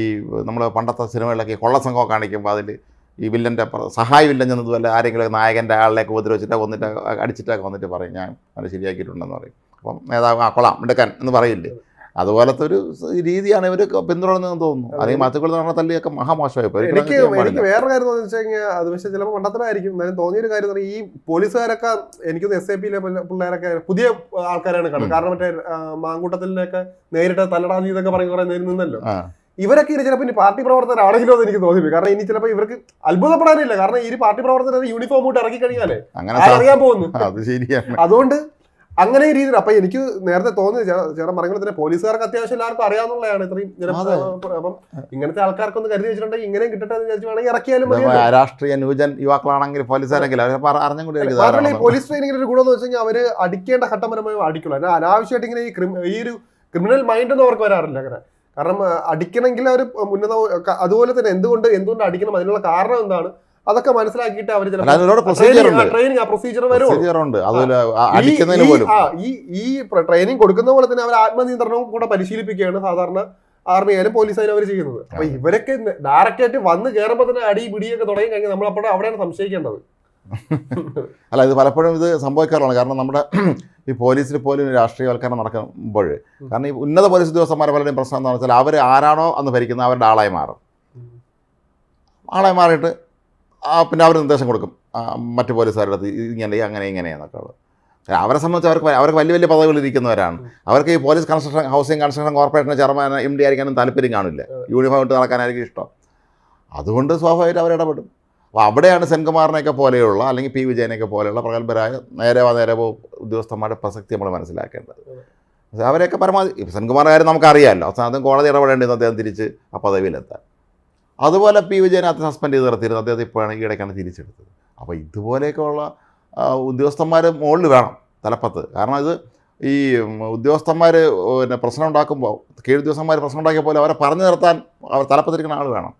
[SPEAKER 1] ഈ നമ്മൾ പണ്ടത്തെ സിനിമകളിലൊക്കെ കൊള്ളസംഘമൊക്കെ കൊള്ളസംഘം കാണിക്കുമ്പോൾ അതിൽ ഈ വില്ലന്റെ സഹായ വില്ലൻ ചെന്നതുമല്ല ആരെങ്കിലും നായകന്റെ ആളിലേക്ക് ഉപദ്രവിച്ചിട്ട് വന്നിട്ട് അടിച്ചിട്ടൊക്കെ വന്നിട്ട് പറയും. ഞാൻ അവനെ ശരിയാക്കിയിട്ടുണ്ടെന്ന് പറയും. അപ്പം നേതാവ് ആ കൊള്ളാം മിടുക്കൻ എന്ന് പറയില്ലേ? അതുപോലത്തെ ഒരു രീതിയാണ് ഇവർ പിന്തുടർന്നതെന്ന് തോന്നുന്നു. അല്ലെങ്കിൽ മാത്തുക്കുള്ള നടന്ന തല്ലിയൊക്കെ മഹാമോശമായി.
[SPEAKER 2] എനിക്ക്. എനിക്ക് വേറെ കാര്യം എന്ന് വെച്ച് കഴിഞ്ഞാൽ അത് പക്ഷേ ചിലപ്പോൾ മണ്ടത്തരായിരിക്കും എന്നാലും തോന്നിയൊരു കാര്യം ഈ പോലീസുകാരൊക്കെ എനിക്ക് എസ് ഐ പിയിലെ പിള്ളേരൊക്കെ പുതിയ ആൾക്കാരാണ് കാണുന്നത്. കാരണം മറ്റേ മാങ്കൂട്ടത്തിലൊക്കെ നേരിട്ട് തല്ലടാ എന്നൊക്കെ പറഞ്ഞ് കുറെ നേരി നിന്നല്ലോ. ഇവരൊക്കെ ഇനി ചിലപ്പോൾ ഇനി പാർട്ടി പ്രവർത്തകരാണെങ്കിലോ എന്ന് എനിക്ക് തോന്നി കാരണം ഇനി ചിലപ്പോൾ ഇവർക്ക് അത്ഭുതപ്പെടാനില്ല. കാരണം ഈ പാർട്ടി പ്രവർത്തകർ യൂണിഫോം ഇട്ട് ഇറക്കി കഴിഞ്ഞാലേ
[SPEAKER 1] അങ്ങനെ
[SPEAKER 2] അറിയാൻ പോകുന്നു. അതുകൊണ്ട് അങ്ങനെ ഈ രീതിയിൽ അപ്പൊ എനിക്ക് നേരത്തെ തോന്നിയത് ചേട്ടൻ പറഞ്ഞ തന്നെ പോലീസുകാർക്ക് അത്യാവശ്യം എല്ലാവർക്കും അറിയാവുന്നതാണ്. ഇത്രയും. അപ്പം ഇങ്ങനത്തെ ആൾക്കാർക്കൊന്ന് കരുതി വെച്ചിട്ടുണ്ടെങ്കിൽ ഇങ്ങനെ കിട്ടട്ടെ എന്ന് വിചാരിച്ചു ഇറക്കിയാലും
[SPEAKER 1] രാഷ്ട്രീയ ന്യൂജൻ യുവാക്കളാണെങ്കിൽ പോലീസുകാരെങ്കിലും അവർ അറിഞ്ഞും കൂടി ആയിരിക്കും
[SPEAKER 2] മാത്രമല്ല ഈ
[SPEAKER 1] ധാരാളം.
[SPEAKER 2] പോലീസ് ട്രെയിനിങ്ങിന്റെ ഒരു ഗുണമെന്ന് വെച്ച് കഴിഞ്ഞാൽ അവർ അടിക്കേണ്ട ഘട്ടപരമായി അടിക്കുള്ളൂ. അല്ല അനാവശ്യമായിട്ട് ഇങ്ങനെ ഈ ക്രിമി- ഈ ഒരു ക്രിമിനൽ മൈൻഡ് ഒന്നും അവർക്ക് വരാറില്ല അങ്ങനെ. കാരണം അടിക്കണമെങ്കിൽ അവർ ഉന്നത അതുപോലെ തന്നെ എന്തുകൊണ്ട് എന്തുകൊണ്ട് അടിക്കണം? അതിനുള്ള കാരണം എന്താണ്? അതൊക്കെ മനസ്സിലാക്കിയിട്ട് അവർ ട്രെയിനിങ് ആ പ്രൊസീജിയർ
[SPEAKER 1] ആ
[SPEAKER 2] ഈ- ഈ- ട്രെയിനിങ് കൊടുക്കുന്ന പോലെ തന്നെ അവർ ആത്മനിയന്ത്രണവും കൂടെ പരിശീലിപ്പിക്കുകയാണ് സാധാരണ ആർമി ആയാലും പോലീസ് ആയാലും അവർ ചെയ്യുന്നത്. അപ്പൊ ഇവരൊക്കെ ഡയറക്റ്റ് ആയിട്ട് വന്ന് കയറുമ്പോൾ തന്നെ അടി പിടിയൊക്കെ തുടങ്ങി കഴിഞ്ഞാൽ നമ്മൾ അപ്പോൾ അവിടെയാണ് സംശയിക്കേണ്ടത്.
[SPEAKER 1] അല്ല ഇത് പലപ്പോഴും ഇത് സംഭവിക്കാറുള്ളതാണ് കാരണം നമ്മുടെ ഈ പോലീസിൽ പോലും രാഷ്ട്രീയവൽക്കരണം നടക്കുമ്പോൾ കാരണം ഈ ഉന്നത പോലീസ് ഉദ്യോഗസ്ഥന്മാരെ പലരുടെയും പ്രശ്നം എന്താണെന്ന് വെച്ചാൽ അവർ ആരാണോ അന്ന് ഭരിക്കുന്നത് അവരുടെ ആളായി മാറും. ആളായി മാറിയിട്ട് പിന്നെ അവർ നിർദ്ദേശം കൊടുക്കും. മറ്റു പോലീസുകാരുടെ അടുത്ത് ഇങ്ങനെ അങ്ങനെ ഇങ്ങനെയെന്നൊക്കെ ഉള്ളത്. അവരെ സംബന്ധിച്ച് അവർക്ക് അവർക്ക് വലിയ വലിയ പദവികൾ ഇരിക്കുന്നവരാണ്. അവർക്ക് ഈ പോലീസ് കൺസ്ട്രക്ഷൻ ഹൗസിംഗ് കൺസ്ട്രക്ഷൻ കോർപ്പറേഷന്റെ ചെയർമാൻ എം ഡി ആയിരിക്കാനും താല്പര്യം കാണില്ല. യൂണിഫോം ഇട്ട് നടക്കാനായിരിക്കും ഇഷ്ടം. അതുകൊണ്ട് സ്വാഭാവികമായിട്ട് അവർ ഇടപെടും. അപ്പോൾ അവിടെയാണ് സെൻകുമാറിനെയൊക്കെ പോലെയുള്ള അല്ലെങ്കിൽ പി വിജയനെയൊക്കെ പോലെയുള്ള പ്രഗത്ഭരായ നേരെ വാ നേരെ പോ ഉദ്യോഗസ്ഥന്മാരുടെ പ്രസക്തി നമ്മൾ മനസ്സിലാക്കേണ്ടത്. അവരെയൊക്കെ പരമാവധി സെൻകുമാറിന്റെ കാര്യം നമുക്കറിയാമല്ലോ. അവസാനം അതും കോടതി ഇടപെടേണ്ടിയിരുന്നു അദ്ദേഹം തിരിച്ച് ആ പദവിയിലെത്താൻ. അതുപോലെ പി വിജയനകത്ത് സസ്പെൻഡ് ചെയ്ത് നിർത്തിയിരുന്നു. അദ്ദേഹത്തെ ഇപ്പോഴാണ് ഇടയ്ക്കാണ് തിരിച്ചെടുത്തത്. അപ്പോൾ ഇതുപോലെയൊക്കെയുള്ള ഉദ്യോഗസ്ഥന്മാർ മുകളിൽ വേണം തലപ്പത്ത്. കാരണം ഇത് ഈ ഉദ്യോഗസ്ഥന്മാർ പിന്നെ പ്രശ്നം ഉണ്ടാക്കുമ്പോൾ കീഴുദ്യോഗസ്ഥന്മാർ പ്രശ്നം ഉണ്ടാക്കിയ പോലെ അവരെ പറഞ്ഞു നിർത്താൻ അവർ തലപ്പത്തിരിക്കുന്ന ആൾ വേണം.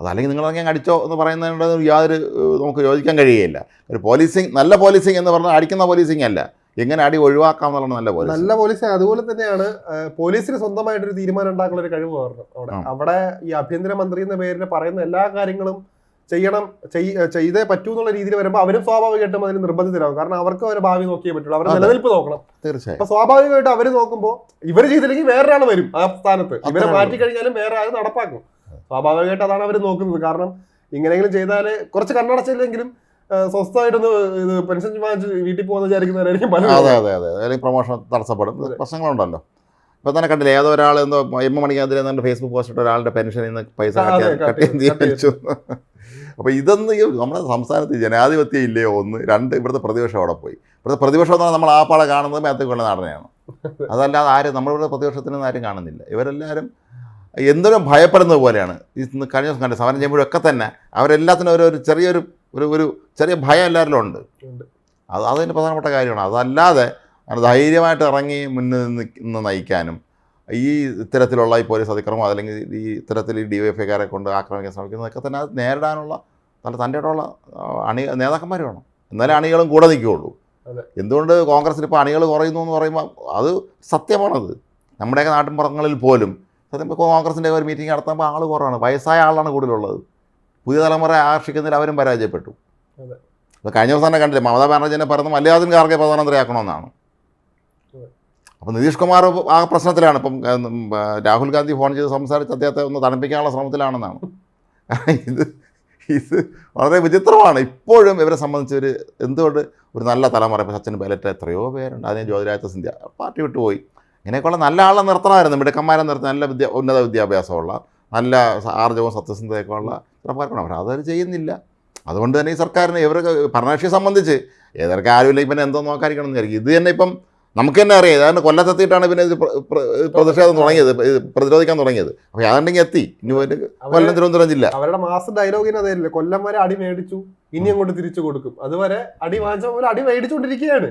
[SPEAKER 1] അതല്ലെങ്കിൽ നിങ്ങൾ അങ്ങനെ അടിച്ചോ എന്ന് പറയുന്നതിനോട് യാതൊരു നമുക്ക് യോജിക്കാൻ കഴിയുകയില്ല. ഒരു പോലീസിങ് നല്ല പോലീസിങ് എന്ന് പറഞ്ഞാൽ അടിക്കുന്ന പോലീസിങ് അല്ല. എങ്ങനെ അടി ഒഴിവാക്കാം എന്നുള്ളത് നല്ല പോലീസ്
[SPEAKER 2] നല്ല പോലീസ് അതുപോലെ തന്നെയാണ് പോലീസിന് സ്വന്തമായിട്ട് ഒരു തീരുമാനം ഉണ്ടാക്കുന്ന ഒരു കഴിവ് പറഞ്ഞു അവിടെ. അവിടെ ഈ ആഭ്യന്തരമന്ത്രി എന്ന പേരിൽ പറയുന്ന എല്ലാ കാര്യങ്ങളും ചെയ്യണം ചെയ്- ചെയ്തേ പറ്റൂ എന്നുള്ള രീതിയിൽ വരുമ്പോൾ അവരും സ്വാഭാവികമായിട്ടും അതിന് നിർബന്ധിതരാകും. കാരണം അവർക്ക് അവരെ ഭാവി നോക്കിയേ പറ്റുള്ളൂ. അവരുടെ നിലനിൽപ്പ് നോക്കണം.
[SPEAKER 1] തീർച്ചയായും.
[SPEAKER 2] അപ്പൊ സ്വാഭാവികമായിട്ട് അവർ നോക്കുമ്പോൾ ഇവർ ചെയ്തില്ലെങ്കിൽ വേറൊരാൾ വരും ആ സ്ഥാനത്ത്. ഇവരെ മാറ്റി കഴിഞ്ഞാലും വേറെ ആൾ നടപ്പാക്കും. സ്വാഭാവികമായിട്ട് അതാണ് അവർ നോക്കുന്നത്. കാരണം ഇങ്ങനെയെങ്കിലും ചെയ്താൽ കുറച്ച് കണ്ണടച്ചില്ലെങ്കിലും സ്വസ്ഥമായിട്ടൊന്ന് ഇത് പെൻഷൻ വാങ്ങിച്ച് വീട്ടിൽ പോകുന്ന വിചാരിക്കുന്നവരായിരിക്കും
[SPEAKER 1] അതെ അതെ അതെ. അല്ലെങ്കിൽ പ്രൊമോഷൻ തടസ്സപ്പെടും. പ്രശ്നങ്ങളുണ്ടല്ലോ. ഇപ്പൊ തന്നെ കണ്ടില്ലേ ഏതോ ഒരാൾ എന്തോ എം മണിക്കാതിരെ ഫേസ്ബുക്ക് പോസ്റ്റ് ഇട്ട ഒരാളുടെ പെൻഷനിൽ നിന്ന് പൈസ
[SPEAKER 2] ആ, അതെ,
[SPEAKER 1] കട്ട്
[SPEAKER 2] cut
[SPEAKER 1] ചെയ്ത്
[SPEAKER 2] ചെയ്ത്, cut
[SPEAKER 1] തീരുമാനിച്ചു അപ്പൊ ഇതൊന്നും നമ്മുടെ സംസ്ഥാനത്ത് ജനാധിപത്യം ഇല്ലയോ ഒന്ന് രണ്ട് ഇവിടുത്തെ പ്രതിപക്ഷം അവിടെ പോയി. ഇവിടുത്തെ പ്രതിപക്ഷം എന്ന് പറഞ്ഞാൽ നമ്മൾ ആ പാടെ കാണുന്നത് മേത്തേക്ക് കൊള്ള നാടനെയാണ്. അതല്ലാതെ ആരും നമ്മളിവിടെ പ്രതിപക്ഷത്തിനൊന്നും ആരും കാണുന്നില്ല. ഇവരെല്ലാവരും എന്തോരം ഭയപ്പെടുന്നത് പോലെയാണ്. ഈ കഴിഞ്ഞ ദിവസം കണ്ടത് സമരം ചെയ്യുമ്പോഴൊക്കെ തന്നെ അവരെല്ലാത്തിനും ഒരു ചെറിയൊരു ഒരു ഒരു ചെറിയ ഭയം എല്ലാവരിലും ഉണ്ട്. അത് അതിന്റെ പ്രധാനപ്പെട്ട കാര്യമാണ്. അതല്ലാതെ അത് ധൈര്യമായിട്ട് ഇറങ്ങി മുന്നിൽ നിന്ന് നിന്ന് നയിക്കാനും ഈ ഇത്തരത്തിലുള്ള ഈ പോലീസ് അതിക്രമം അല്ലെങ്കിൽ ഈ ഇത്തരത്തിൽ ഈ ഡി വൈ എഫ്ഐക്കാരെ കൊണ്ട് ആക്രമിക്കാൻ ശ്രമിക്കുന്നതൊക്കെ തന്നെ അത് നേരിടാനുള്ള നല്ല തന്റെ ഇടമുള്ള അണി നേതാക്കന്മാർ വേണം എന്നാലേ അണികളും കൂടെ നിൽക്കുകയുള്ളൂ. എന്തുകൊണ്ട് കോൺഗ്രസ്സിൽ ഇപ്പോൾ അണികൾ കുറയുന്നു എന്ന് പറയുമ്പോൾ അത് സത്യമാണത്. നമ്മുടെയൊക്കെ നാട്ടിൻപുറങ്ങളിൽ പോലും സത്യം ഇപ്പോൾ കോൺഗ്രസിന്റെ ഒരു മീറ്റിംഗ് നടത്തുമ്പോൾ ആൾ കുറവാണ്. വയസ്സായ ആളാണ് കൂടുതലുള്ളത്. പുതിയ തലമുറയെ ആകർഷിക്കുന്നതിൽ അവരും പരാജയപ്പെട്ടു. അപ്പോൾ കഴിഞ്ഞ ദിവസം തന്നെ കണ്ടില്ലേ മമതാ ബാനർജിനെ പറയുന്നത് മല്ലികാർജുൻ ഖാർഗെ പ്രധാനമന്ത്രിയാക്കണമെന്നാണ്
[SPEAKER 2] ആക്കണമെന്നാണ്.
[SPEAKER 1] അപ്പോൾ നിതീഷ് കുമാർ ആ പ്രശ്നത്തിലാണ്. ഇപ്പം രാഹുൽ ഗാന്ധി ഫോൺ ചെയ്ത് സംസാരിച്ച് അദ്ദേഹത്തെ ഒന്ന് തണുപ്പിക്കാനുള്ള ശ്രമത്തിലാണെന്നാണ്. ഇത് ഇത് വളരെ വിചിത്രമാണ്. ഇപ്പോഴും ഇവരെ സംബന്ധിച്ച് ഒരു എന്തുകൊണ്ട് ഒരു നല്ല തലമുറ ഇപ്പോൾ സച്ചിൻ പൈലറ്റ് എത്രയോ പേരുണ്ട്. അതിന് ജ്യോതിരാജ്യ സിന്ധ്യ പാർട്ടി വിട്ടുപോയി. ഇങ്ങനെയൊക്കെയുള്ള നല്ല ആളെ നിർത്തണമായിരുന്നു. മിടുക്കന്മാരെ നിർത്തി നല്ല വിദ്യ ഉന്നത വിദ്യാഭ്യാസമുള്ള നല്ല ആർജവും സത്യസന്ധതയൊക്കെ ഉള്ള ചെറുപ്പക്കാർക്കാണ് അവർ അതവർ ചെയ്യുന്നില്ല. അതുകൊണ്ട് തന്നെ ഈ സർക്കാരിനെ ഇവർക്ക് ഭരണകക്ഷിയെ സംബന്ധിച്ച് ഏതൊക്കെ ആരുമില്ല ഇപ്പം എന്തോ നോക്കാതിരിക്കണം എന്ന് വിചാരിക്കും. ഇത് തന്നെ ഇപ്പം നമുക്ക് തന്നെ അറിയാം. ഏതാണ്ട് കൊല്ലത്തെത്തിയിട്ടാണ് പിന്നെ ഇത് പ്ര- പ്ര- പ്രതിഷേധം തുടങ്ങിയത്. പ്രതിരോധിക്കാൻ തുടങ്ങിയത്. അപ്പോൾ അതുണ്ടെങ്കിൽ എത്തി. ഇനി കൊല്ലം തിരുവനന്തപുരം ജില്ല.
[SPEAKER 2] അവരുടെ മാസ് ഡയലോഗിന് അതല്ലേ കൊല്ലം വരെ അടി മേടിച്ചു ഇനി അങ്ങോട്ട് തിരിച്ചു കൊടുക്കും. അതുവരെ അടി വാങ്ങിച്ച പോലെ അടി മേടിച്ചുകൊണ്ടിരിക്കുകയാണ്.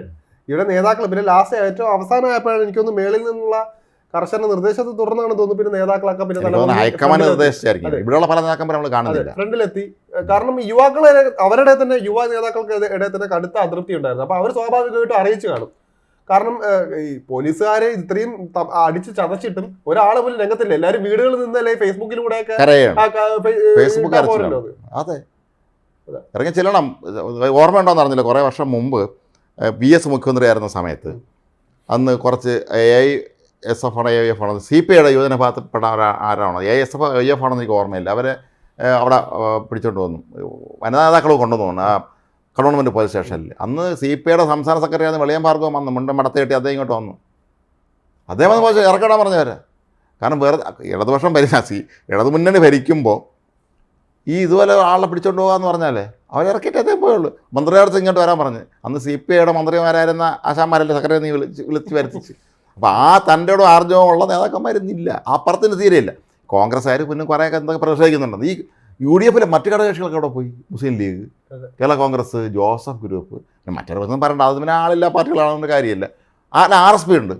[SPEAKER 2] ഇവിടെ നേതാക്കൾ പിന്നെ ലാസ്റ്റ് ഏറ്റവും അവസാനമായപ്പോഴാണ് എനിക്കൊന്ന് മേളിൽ നിന്നുള്ള കർശന നിർദ്ദേശത്തെ തുടർന്നാണ് തോന്നുന്നു. പിന്നെ നേതാക്കളൊക്കെ പിന്നെ
[SPEAKER 1] ഹൈക്കമാൻഡ് നിർദ്ദേശിച്ചായിരിക്കും. ഇവിടെയുള്ള പല നേതാക്കന്മാരെ നമ്മൾ കാണുന്നില്ല.
[SPEAKER 2] ഫ്രണ്ടിലെത്തി. കാരണം യുവാക്കളെ അവരുടെ തന്നെ യുവ നേതാക്കൾക്ക് ഇടയിൽ തന്നെ കടുത്ത അതൃപ്തി ഉണ്ടായിരുന്നു. അപ്പൊ അവർ സ്വാഭാവികമായിട്ടും അറിയിച്ചു കാണും. കാരണം ഈ പോലീസുകാരെ ഇത്രയും അടിച്ച് ചതച്ചിട്ടും ഒരാളെ പോലും രംഗത്തില്ല. എല്ലാവരും വീടുകളിൽ നിന്നല്ലേ ഫേസ്ബുക്കിലൂടെ
[SPEAKER 1] ഫേസ്ബുക്ക്
[SPEAKER 2] അത്.
[SPEAKER 1] അതെ. ഇറങ്ങി ചെല്ലണം. ഓർമ്മയുണ്ടോന്ന് അറിഞ്ഞില്ല. കുറേ വർഷം മുമ്പ് വി എസ് മുഖ്യമന്ത്രിയായിരുന്ന സമയത്ത് അന്ന് കുറച്ച് എ ഐ എസ് എഫ് ആണോ എ എഫ് ആണോ? സി പി ഐയുടെ യുവജന ഭാഗത്തിൽപ്പെട്ട ആരാ- ആരാണോ? A S F A F ആണെന്ന് എനിക്ക് ഓർമ്മയില്ല. അവരെ അവിടെ പിടിച്ചോണ്ട് വന്നു. വനിതാ നേതാക്കൾ കൊണ്ടുവന്നു. ആ കടോൺമെന്റ് പോലീസ് സ്റ്റേഷനിൽ അന്ന് സി പി ഐയുടെ സംസ്ഥാന സെക്രട്ടറി ആയിരുന്നു വെളിയം ഭാർഗവം വന്നു മുണ്ടും മടത്തി കെട്ടി അദ്ദേഹം ഇങ്ങോട്ട് വന്നു. അദ്ദേഹം വന്ന് പോയി പറഞ്ഞു പറഞ്ഞവരെ. കാരണം വേറെ ഇടതുപക്ഷം ഭരിച്ച സി ഇടതുമുന്നണി ഭരിക്കുമ്പോൾ ഈ ഇതുപോലെ ആളെ പിടിച്ചോണ്ട് പോകാമെന്ന് പറഞ്ഞാലേ അവർ ഇറക്കിയിട്ട് അദ്ദേഹം പോയുള്ളൂ. മന്ത്രിയാർത്ത് ഇങ്ങോട്ട് വരാൻ പറഞ്ഞ്. അന്ന് സി പി ഐയുടെ മന്ത്രിമാരായിരുന്ന ആശാന്മാരല്ലേ സെക്രട്ടറി നീ വിളിച്ച് വിളിച്ച് വരുത്തിച്ച്? അപ്പോൾ ആ തന്റെ ആർജവം ഉള്ള നേതാക്കന്മാരൊന്നില്ല അപ്പുറത്തിന് പുറത്തിന് തീരെയില്ല. കോൺഗ്രസ്സുകാർ പിന്നെ കുറേയൊക്കെ എന്തൊക്കെ പ്രതിഷേധിക്കുന്നുണ്ട്. ഈ യു ഡി എഫിലെ മറ്റു ഘടകകക്ഷികളൊക്കെ അവിടെ പോയി? Muslim League Kerala Congress Joseph group. പിന്നെ മറ്റൊരു പ്രശ്നം പറയണ്ട. അത് പിന്നെ ആളില്ല പാർട്ടികളാണെന്നൊരു കാര്യമില്ല. ആ ആർ എസ് പി ഉണ്ട്.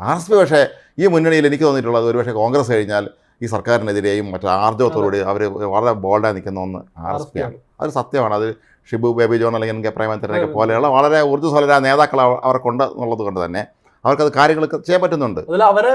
[SPEAKER 1] ആർ എസ് പി പക്ഷേ ഈ മുന്നണിയിൽ എനിക്ക് തോന്നിയിട്ടുള്ളത് ഒരുപക്ഷെ കോൺഗ്രസ് കഴിഞ്ഞാൽ ഈ സർക്കാരിനെതിരെയും മറ്റു ആർജവത്തോടുകൂടി അവർ വളരെ ബോൾഡായി നിൽക്കുന്ന ഒന്ന് ആർ എസ് പി ആണ്. അത് സത്യമാണ്. അത് ഷിബു ബേബി ജോൺ അല്ലെങ്കിൽ എൻ കെ പ്രേമത്തിനൊക്കെ പോലെയുള്ള വളരെ ഊർജസ്വലരായ നേതാക്കൾ അവ- അവർക്കുണ്ട് എന്നുള്ളത് കൊണ്ട് തന്നെ അവർക്കത് കാര്യങ്ങളൊക്കെ ചെയ്യാൻ പറ്റുന്നുണ്ട്.
[SPEAKER 2] അവരെ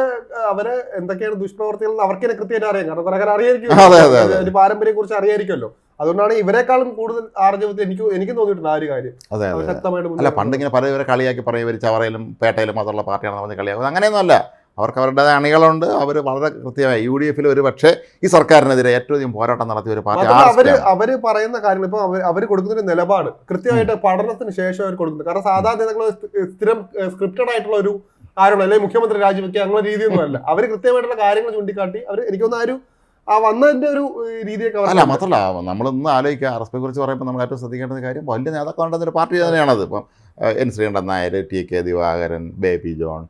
[SPEAKER 2] അവരെ എന്തൊക്കെയാണ് ദുഷ്പ്രവർത്തികൾ അവർക്ക് തന്നെ കൃത്യമായിട്ട് അറിയാം. കാരണം കുറേ അറിയായിരിക്കും
[SPEAKER 1] അതെ, അതെ, അതെ.
[SPEAKER 2] ഒരു പാരമ്പര്യം കുറിച്ച് അറിയായിരിക്കുമല്ലോ. അതുകൊണ്ടാണ് ഇവരെക്കാളും കൂടുതൽ ആർജവത്തിൽ എനിക്ക് എനിക്ക് തോന്നിയിട്ടുണ്ട് ആ ഒരു കാര്യം.
[SPEAKER 1] അതെ അതെ.
[SPEAKER 2] ശക്തമായിട്ട്
[SPEAKER 1] അല്ല
[SPEAKER 2] പണ്ടിങ്ങനെ
[SPEAKER 1] പണ്ട് ഇങ്ങനെ പലവരെ കളിയാക്കി പറയും ഇവർ ചവറയിലും പേട്ടയിലും മാത്രമുള്ള പാർട്ടിയാണെന്ന് പറഞ്ഞ് അങ്ങനെയൊന്നും അങ്ങനെയൊന്നുമല്ല. അവർക്ക് അവരുടേതായ അണികളുണ്ട്. അവർ വളരെ കൃത്യമായി യു ഡി എഫിൽ ഒരു പക്ഷേ ഈ സർക്കാരിനെതിരെ ഏറ്റവും അധികം പോരാട്ടം നടത്തിയ ഒരു പാർട്ടി
[SPEAKER 2] അവർ
[SPEAKER 1] അവർ അവർ
[SPEAKER 2] അവർ പറയുന്ന കാര്യങ്ങൾ ഇപ്പൊ അവർ അവർ കൊടുക്കുന്ന ഒരു നിലപാട് കൃത്യമായിട്ട് പഠനത്തിന് ശേഷം അവർ കൊടുക്കുന്നത് കാരണം സാധാരണ നേതാക്കൾ സ്ഥിരം സ്ക്രിപ്റ്റഡ് ആയിട്ടുള്ള ഒരു ആരുള്ള അല്ലെങ്കിൽ മുഖ്യമന്ത്രി രാജിവെക്കുക അങ്ങനെ രീതിയൊന്നും അല്ല അവർ കൃത്യമായിട്ടുള്ള കാര്യങ്ങൾ ചൂണ്ടിക്കാട്ടി അവർ എനിക്ക് തോന്നുന്ന ആ ഒരു ആ വന്നതിന്റെ ഒരു രീതിയൊക്കെ
[SPEAKER 1] അല്ല മാത്രമല്ല നമ്മളൊന്ന് ആലോചിക്കുക. ആർ എസ് പിയെ കുറിച്ച് പറയുമ്പോൾ നമ്മൾ ഏറ്റവും ശ്രദ്ധിക്കേണ്ട കാര്യം വലിയ നേതാക്കളുണ്ടെന്നൊരു പാർട്ടി തന്നെയാണത്. ഇപ്പം N Sreekantan Nair T K Divakaran Baby John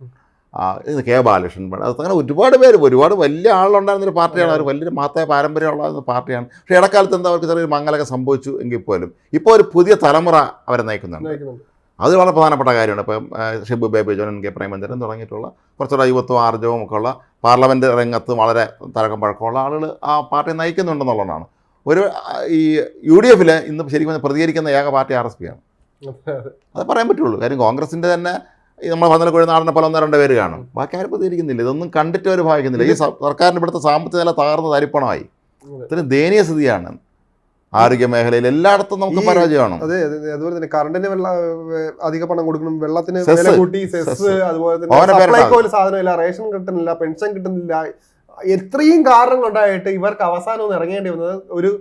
[SPEAKER 1] K Balakrishnan അത് അങ്ങനെ ഒരുപാട് പേര് ഒരുപാട് വലിയ ആളുണ്ടായിരുന്നൊരു പാർട്ടിയാണ്. അവർ വലിയൊരു മഹത്തായ പാരമ്പര്യമുള്ള ഒരു പാർട്ടിയാണ്. പക്ഷേ ഇടക്കാലത്ത് എന്താ അവർക്ക് ചെറിയൊരു മങ്ങലൊക്കെ സംഭവിച്ചു എങ്കിൽ പോലും ഇപ്പോൾ ഒരു പുതിയ തലമുറ അവരെ നയിക്കുന്നുണ്ട്. അത് വളരെ പ്രധാനപ്പെട്ട കാര്യമാണ്. ഇപ്പം Shibu baby John K Premachandran തുടങ്ങിയിട്ടുള്ള കുറച്ചുകൂടെ യുവത്വം ആർജവും ഒക്കെ ഉള്ള പാർലമെന്റ് രംഗത്ത് വളരെ തരക്കം പഴക്കമുള്ള ആളുകൾ ആ പാർട്ടി നയിക്കുന്നുണ്ടെന്നുള്ളതാണ്. ഒരു ഈ യു ഡി എഫിൽ ഇന്ന് ശരിക്കും പ്രതികരിക്കുന്ന ഏക പാർട്ടി ആർ എസ് പി ആണ്. അത് പറയാൻ പറ്റുള്ളൂ. കാര്യം കോൺഗ്രസിന്റെ തന്നെ നമ്മൾ കുഴി നാടിനെ പോലെ ഒന്നോ രണ്ടോ പേര് കാണും. ബാക്കി ആരും പ്രതികരിക്കുന്നില്ല. ഇതൊന്നും കണ്ടിട്ട് അവർ ഭാവിക്കുന്നില്ല ഈ സർക്കാരിന്റെ ഇവിടുത്തെ സാമ്പത്തിക നില താർന്ന തരിപ്പണമായി. ഇത്രയും ദയനീയ സ്ഥിതിയാണ്. ആരോഗ്യ മേഖലയിൽ എല്ലായിടത്തും നമുക്ക് പരാജയമാണ്.
[SPEAKER 2] അതെ അതെ, അതെ. അതുപോലെ തന്നെ കറണ്ടിന് വെള്ള അധിക പണം കൊടുക്കണം വെള്ളത്തിന്. വില കൂട്ടി സെസ്. അതുപോലെ തന്നെ സാധനമില്ല റേഷൻ കിട്ടുന്നില്ല പെൻഷൻ കിട്ടുന്നില്ല. എത്രയും കാരണങ്ങളുണ്ടായിട്ട് ഇവർക്ക് അവസാനം ഒന്ന് ഇറങ്ങേണ്ടി വന്നത് ഒരു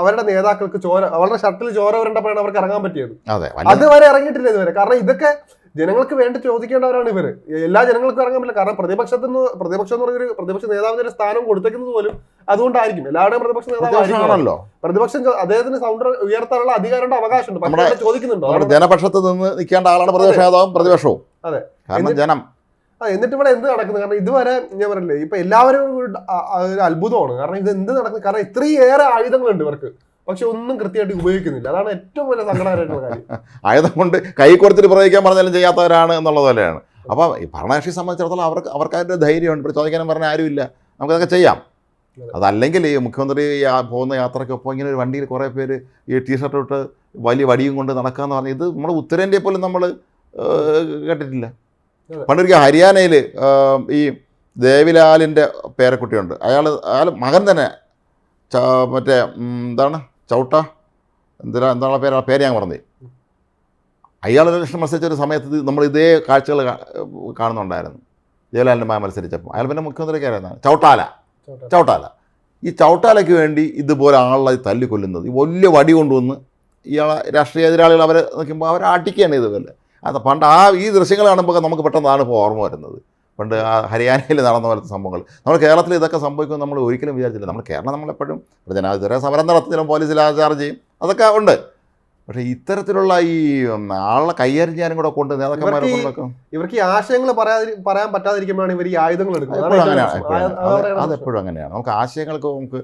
[SPEAKER 2] അവരുടെ നേതാക്കൾക്ക് ചോര അവരുടെ ഷർട്ടിൽ ചോര വരേണ്ടപ്പോഴാണ് അവർക്ക് ഇറങ്ങാൻ പറ്റിയത്.
[SPEAKER 1] അതെ
[SPEAKER 2] അതുവരെ ഇറങ്ങിയിട്ടില്ല ഇതുവരെ. കാരണം ഇതൊക്കെ ജനങ്ങൾക്ക് വേണ്ടി ചോദിക്കേണ്ടവരാണ് ഇവർ എല്ലാ ജനങ്ങൾക്കും ഇറങ്ങാൻ പറ്റില്ല. കാരണം പ്രതിപക്ഷത്തിൽ നിന്ന് പ്രതിപക്ഷം എന്ന് പറഞ്ഞൊരു പ്രതിപക്ഷ നേതാവിന് ഒരു സ്ഥാനം കൊടുത്തേക്കുന്നത് പോലും അതുകൊണ്ടായിരിക്കും. എല്ലാവരുടെയും പ്രതിപക്ഷ
[SPEAKER 1] നേതാവാണല്ലോ
[SPEAKER 2] പ്രതിപക്ഷം അദ്ദേഹത്തിന് സൗണ്ട് ഉയർത്താനുള്ള അധികാരമുണ്ട് അവകാശമുണ്ട്. ചോദിക്കുന്നുണ്ടോ?
[SPEAKER 1] ജനപക്ഷത്ത് നിന്ന് നിൽക്കേണ്ട ആളാണ് പ്രതിപക്ഷ നേതാവും പ്രതിപക്ഷവും.
[SPEAKER 2] അതെ.
[SPEAKER 1] കാരണം ജനം.
[SPEAKER 2] ആ, എന്നിട്ട് ഇവിടെ എന്ത് നടക്കുന്നത് കാരണം ഇതുവരെ ഞാൻ പറഞ്ഞില്ലേ ഇപ്പൊ എല്ലാവരും ഒരു അത്ഭുതമാണ്. കാരണം ഇത് എന്ത് നടക്കുന്നത് കാരണം ഇത്രയേറെ ആയുധങ്ങളുണ്ട് ഇവർക്ക്. പക്ഷെ ഒന്നും കൃത്യമായിട്ട് ഉപയോഗിക്കുന്നില്ല. അതാണ് ഏറ്റവും വലിയ സങ്കടകരമായിട്ടുള്ള കാര്യം.
[SPEAKER 1] ആയുധം കൊണ്ട് കൈ കൊടുത്തിട്ട് പ്രയോഗിക്കാൻ പറഞ്ഞാലും ചെയ്യാത്തവരാണ് എന്നുള്ളത് പോലെയാണ് അപ്പോൾ ഈ ഭരണകക്ഷിയെ സംബന്ധിച്ചിടത്തോളം അവർക്ക് അവർക്ക് അതിന്റെ ധൈര്യമുണ്ട്. ഇപ്പോൾ ചോദിക്കാനും പറഞ്ഞാൽ ആരുമില്ല. നമുക്കതൊക്കെ ചെയ്യാം.
[SPEAKER 2] അതെ.
[SPEAKER 1] അതല്ലെങ്കിൽ ഈ മുഖ്യമന്ത്രി പോകുന്ന യാത്രയ്ക്കൊപ്പം ഇങ്ങനെ ഒരു വണ്ടിയിൽ കുറേ പേര് ഈ ടീഷർട്ട് ഇട്ട് വലിയ വടിയും കൊണ്ട് നടക്കാന്ന് പറഞ്ഞ് ഇത് നമ്മുടെ ഉത്തരേന്ത്യയിൽ പോലും നമ്മൾ കേട്ടിട്ടില്ല. പണ്ടൊരിക്കൽ ഹരിയാനയിൽ ഈ ദേവിലാലിന്റെ പേരക്കുട്ടിയുണ്ട്. അയാൾ അയാൾ മകൻ തന്നെ മറ്റേ എന്താണ്? ചവിട്ട? എന്തിനാ? എന്താണ് പേര് പേര് ഞാൻ പറഞ്ഞത് അയാൾ ഇലക്ഷൻ മത്സരിച്ച ഒരു സമയത്ത് നമ്മൾ ഇതേ കാഴ്ചകൾ കാണുന്നുണ്ടായിരുന്നു. ജയലാലിന്റെ മകൻ മത്സരിച്ചപ്പോൾ. അയാൾ പിന്നെ മുഖ്യമന്ത്രിക്കാരായിരുന്നു ചവിട്ടാല. ചവിട്ടാല. ഈ ചവിട്ടാലയ്ക്ക് വേണ്ടി ഇതുപോലെ ആളെ തല്ലിക്കൊല്ലുന്നത് ഈ വലിയ വടി കൊണ്ടുവന്ന് ഇയാളെ രാഷ്ട്രീയ എതിരാളികൾ അവരെ നിൽക്കുമ്പോൾ അവരെ അടിക്കുകയാണ് ഇതുപോലെ. അത് പണ്ട് ആ ഈ ദൃശ്യങ്ങൾ കാണുമ്പോൾ നമുക്ക് പെട്ടെന്നാണ് ഇപ്പോൾ ഓർമ്മ വരുന്നത്. പണ്ട് ആ ഹരിയാനയിൽ നടന്ന പോലത്തെ സംഭവങ്ങൾ. നമ്മൾ കേരളത്തിൽ ഇതൊക്കെ സംഭവിക്കും നമ്മൾ ഒരിക്കലും വിചാരിച്ചില്ല നമ്മൾ കേരളം നമ്മളെപ്പോഴും ഒരു ജനാധിപത്യ സമരം നടത്തുന്നതിനും പോലീസിൽ ചാർജ് ചെയ്യും. അതൊക്കെ ഉണ്ട്. പക്ഷേ ഇത്തരത്തിലുള്ള ഈ ആളെ ചെയ്യാനും കൂടെ കൊണ്ട് നേതാക്കന്മാരെ
[SPEAKER 2] ഇവർക്ക് ഈ ആശയങ്ങൾ പറയാതി പറയാൻ പറ്റാതിരിക്കുമ്പോഴാണ് ഇവർ ഈ ആയുധങ്ങൾ എടുക്കുന്നത്.
[SPEAKER 1] അങ്ങനെയാണ് അതെപ്പോഴും അങ്ങനെയാണ്. നമുക്ക് ആശയങ്ങൾക്ക് നമുക്ക്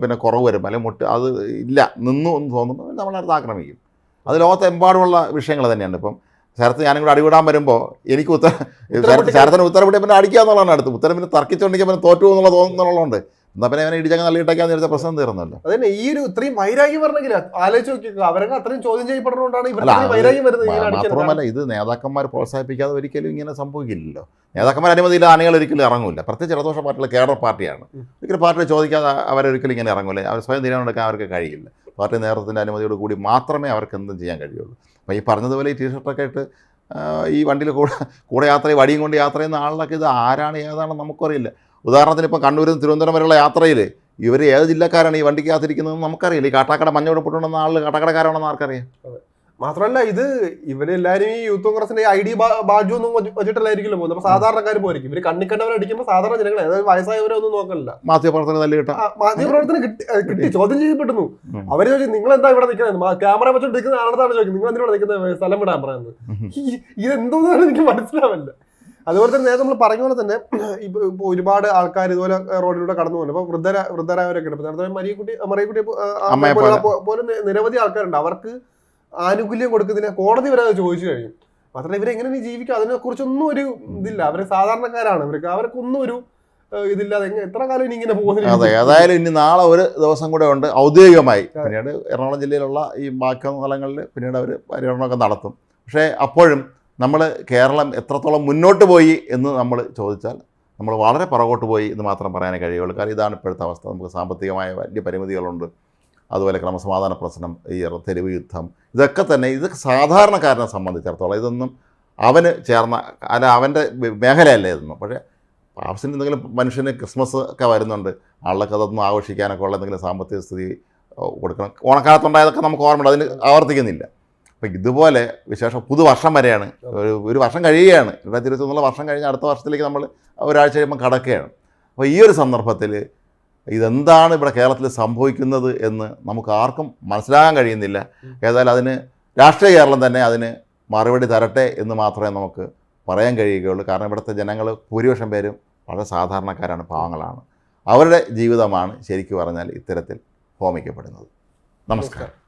[SPEAKER 1] പിന്നെ കുറവ് വരും അല്ലെങ്കിൽ മുട്ട് അത് ഇല്ല നിന്നു എന്ന് തോന്നുമ്പോൾ നമ്മളടുത്ത് ആക്രമിക്കും. അത് ലോകത്തെമ്പാടുമുള്ള വിഷയങ്ങൾ തന്നെയാണ്. ഇപ്പം ശരത്ത് ഞാനും കൂടെ അടിവിടാൻ വരുമ്പോൾ എനിക്ക് ഉത്തര ശരത്ത് ശരത്തിന് ഉത്തരവിട്ട് പിന്നെ അടിക്കുക എന്നുള്ളതാണ് അടുത്ത്. ഉത്തരം പിന്നെ തർക്കിച്ചുണ്ടെങ്കിൽ പിന്നെ തോറ്റു എന്നുള്ള തോന്നുന്നുള്ളതുകൊണ്ട് എന്നാൽ പിന്നെ അവനെ ഇടിച്ചങ്ങ് നല്ലിട്ടേക്കാന്ന് വിചാരിച്ച പ്രശ്നം തീർന്നല്ലോ.
[SPEAKER 2] അതന്നെ ഈ ഒരു ഇത്രയും വൈരാഗ്യം പറഞ്ഞെങ്കിൽ ആലോചിച്ച് നോക്കിയോ അവരെ അത്രയും ചോദ്യം ചെയ്യപ്പെടുന്നതുകൊണ്ടാണ് വൈരാഗ്യം വരുന്നത്
[SPEAKER 1] മാത്രമല്ല ഇത് നേതാക്കന്മാർ പ്രോത്സാഹിപ്പിക്കാതെ ഒരിക്കലും ഇങ്ങനെ സംഭവിക്കില്ലല്ലോ. നേതാക്കന്മാർ അനുമതിയില്ല ആനകൾ ഒരിക്കലും ഇറങ്ങില്ല പ്രത്യേകിച്ച് ഇടതോഷ പാർട്ടികൾ കേഡർ പാർട്ടിയാണ്. ഒരിക്കലും പാർട്ടി ചോദിക്കാതെ അവരൊരിക്കലും ഇങ്ങനെ ഇറങ്ങില്ല അവർ സ്വയം തീരുമാനമെടുക്കാൻ അവർക്ക് കഴിയില്ല. പാർട്ടി നേതൃത്വത്തിന്റെ അനുമതിയോട് കൂടി മാത്രമേ അവർക്ക് എന്തും ചെയ്യാൻ കഴിയുള്ളൂ. അപ്പോൾ ഈ പറഞ്ഞതുപോലെ ഈ ടീഷർട്ടൊക്കെ ഇട്ട് ഈ വണ്ടിയിൽ കൂടെ കൂടെ യാത്ര വടിയും കൊണ്ട് യാത്ര ചെയ്യുന്ന ആളിലൊക്കെ ഇത് ആരാണ് ഏതാണെന്ന് നമുക്കറിയില്ല. ഉദാഹരണത്തിന് ഇപ്പോൾ കണ്ണൂരിൽ നിന്ന് തിരുവനന്തപുരം വരെയുള്ള യാത്രയിൽ ഇവർ ഏത് ജില്ലക്കാരാണ് ഈ വണ്ടിക്കകത്തിരിക്കുന്നതെന്ന് നമുക്കറിയില്ല. ഈ കാട്ടാക്കട മഞ്ഞ ഉടുപ്പിട്ടുണ്ടെന്ന ആൾ കാട്ടാക്കടക്കാരാണെന്ന് ആർക്കറിയാം?
[SPEAKER 2] മാത്രമല്ല ഇത് ഇവരെല്ലാരും ഈ യൂത്ത് കോൺഗ്രസിന്റെ ഐ ഡി ബാജു ഒന്നും വെച്ച് വെച്ചിട്ടല്ലായിരിക്കില്ല പോകുന്നത്? അപ്പൊ സാധാരണക്കാർ പോയിരിക്കും. ഇവർ കണ്ണിക്കണ്ടവരെ അടിക്കുമ്പോൾ സാധാരണ ജനങ്ങളെ അതായത് വയസ്സായവരെ ഒന്നും നോക്കണില്ല
[SPEAKER 1] മാധ്യമപ്രവർത്തനം നല്ല കിട്ടാം.
[SPEAKER 2] മാധ്യമപ്രവർത്തനം കിട്ടി ചോദ്യം ചെയ്യപ്പെടുന്നു. അവർ ചോദിച്ചു നിങ്ങൾ എന്താ ഇവിടെ നിൽക്കുന്നത്? ക്യാമറ വെച്ചോണ്ട് നിൽക്കുന്ന ആളത്താണ് ചോദിക്കുന്നത്? നിങ്ങൾ എന്തിനാണ് നിൽക്കുന്നത്? സ്ഥലം വിടാൻ പറയുന്നത്. ഇത് ഇതെന്തോന്നാണ് എനിക്ക് മനസ്സിലാവില്ല അതുപോലെ തന്നെ നേരത്തെ നമ്മൾ പറഞ്ഞ പോലെ തന്നെ ഇപ്പൊ ഒരുപാട് ആൾക്കാർ ഇതുപോലെ റോഡിലൂടെ കടന്നു പോകുന്നു. അപ്പൊ വൃദ്ധര വൃദ്ധരായവരൊക്കെ ഉണ്ട്. നേരത്തെ മരിയക്കുട്ടി മറിയക്കുട്ടി പോലെ നിരവധി ആൾക്കാരുണ്ട്. അവർക്ക് ആനുകൂല്യം കൊടുക്കുന്നതിന് കോടതി വരെ അത് ചോദിച്ചു കഴിയും മാത്രമല്ല ഇവരെങ്ങനെ നീ ജീവിക്കും? അതിനെ കുറിച്ചൊന്നും ഒരു ഇതില്ല. അവർ സാധാരണക്കാരാണ്. ഇവർക്ക് അവർക്കൊന്നും ഒരു ഇതില്ലാതെ എത്ര കാലം ഇനി ഇങ്ങനെ പോകുന്നില്ല
[SPEAKER 1] അതെ ഏതായാലും ഇനി നാളെ ഒരു ദിവസം കൂടെ ഉണ്ട്. ഔദ്യോഗികമായി. പിന്നീട് എറണാകുളം ജില്ലയിലുള്ള ഈ ബാക്കി സ്ഥലങ്ങളിൽ പിന്നീട് അവർ പര്യടനമൊക്കെ നടത്തും. പക്ഷേ അപ്പോഴും നമ്മൾ കേരളം എത്രത്തോളം മുന്നോട്ട് പോയി എന്ന് നമ്മൾ ചോദിച്ചാൽ നമ്മൾ വളരെ പുറകോട്ട് പോയി എന്ന് മാത്രം പറയാനേ കഴിയുള്ളൂ. കാരണം ഇതാണ് ഇപ്പോഴത്തെ അവസ്ഥ. നമുക്ക് സാമ്പത്തികമായ വലിയ പരിമിതികളുണ്ട്. അതുപോലെ ക്രമസമാധാന പ്രശ്നം ഈ തെരുവ് യുദ്ധം ഇതൊക്കെ തന്നെ ഇത് സാധാരണക്കാരനെ സംബന്ധിച്ചിടത്തോളം ഇതൊന്നും അവന് ചേർന്ന അല്ല അവന്റെ മേഖലയല്ലേ ഇതൊന്നും. പക്ഷേ പാപ്സിന് എന്തെങ്കിലും മനുഷ്യന് ക്രിസ്മസ് ഒക്കെ വരുന്നുണ്ട് ആളുകൾക്ക് അതൊന്നും ആഘോഷിക്കാനൊക്കെ ഉള്ള എന്തെങ്കിലും സാമ്പത്തിക സ്ഥിതി കൊടുക്കണം. ഓണക്കാലത്തുണ്ടായതൊക്കെ നമുക്ക് ഓർമ്മയുണ്ട് അതിന് ആവർത്തിക്കുന്നില്ല. അപ്പം ഇതുപോലെ വിശേഷം പുതുവർഷം വരെയാണ് ഒരു ഒരു വർഷം കഴിയുകയാണ്. രണ്ടായിരത്തി ഇരുപത്തൊന്നുള്ള വർഷം കഴിഞ്ഞ് അടുത്ത വർഷത്തിലേക്ക് നമ്മൾ ഒരാഴ്ച കഴിയുമ്പോൾ കടക്കുകയാണ്. അപ്പോൾ ഈ ഒരു സന്ദർഭത്തിൽ ഇതെന്താണ് ഇവിടെ കേരളത്തിൽ സംഭവിക്കുന്നത് എന്ന് നമുക്ക് ആർക്കും മനസ്സിലാകാൻ കഴിയുന്നില്ല. ഏതായാലും അതിന് രാഷ്ട്രീയ കേരളം തന്നെ അതിന് മറുപടി തരട്ടെ എന്ന് മാത്രമേ നമുക്ക് പറയാൻ കഴിയുകയുള്ളൂ. കാരണം ഇവിടുത്തെ ജനങ്ങൾ ഭൂരിപക്ഷം പേരും വളരെ സാധാരണക്കാരാണ് പാവങ്ങളാണ്. അവരുടെ ജീവിതമാണ് ശരിക്കു പറഞ്ഞാൽ ഇത്തരത്തിൽ ഹോമിക്കപ്പെടുന്നത്. നമസ്കാരം.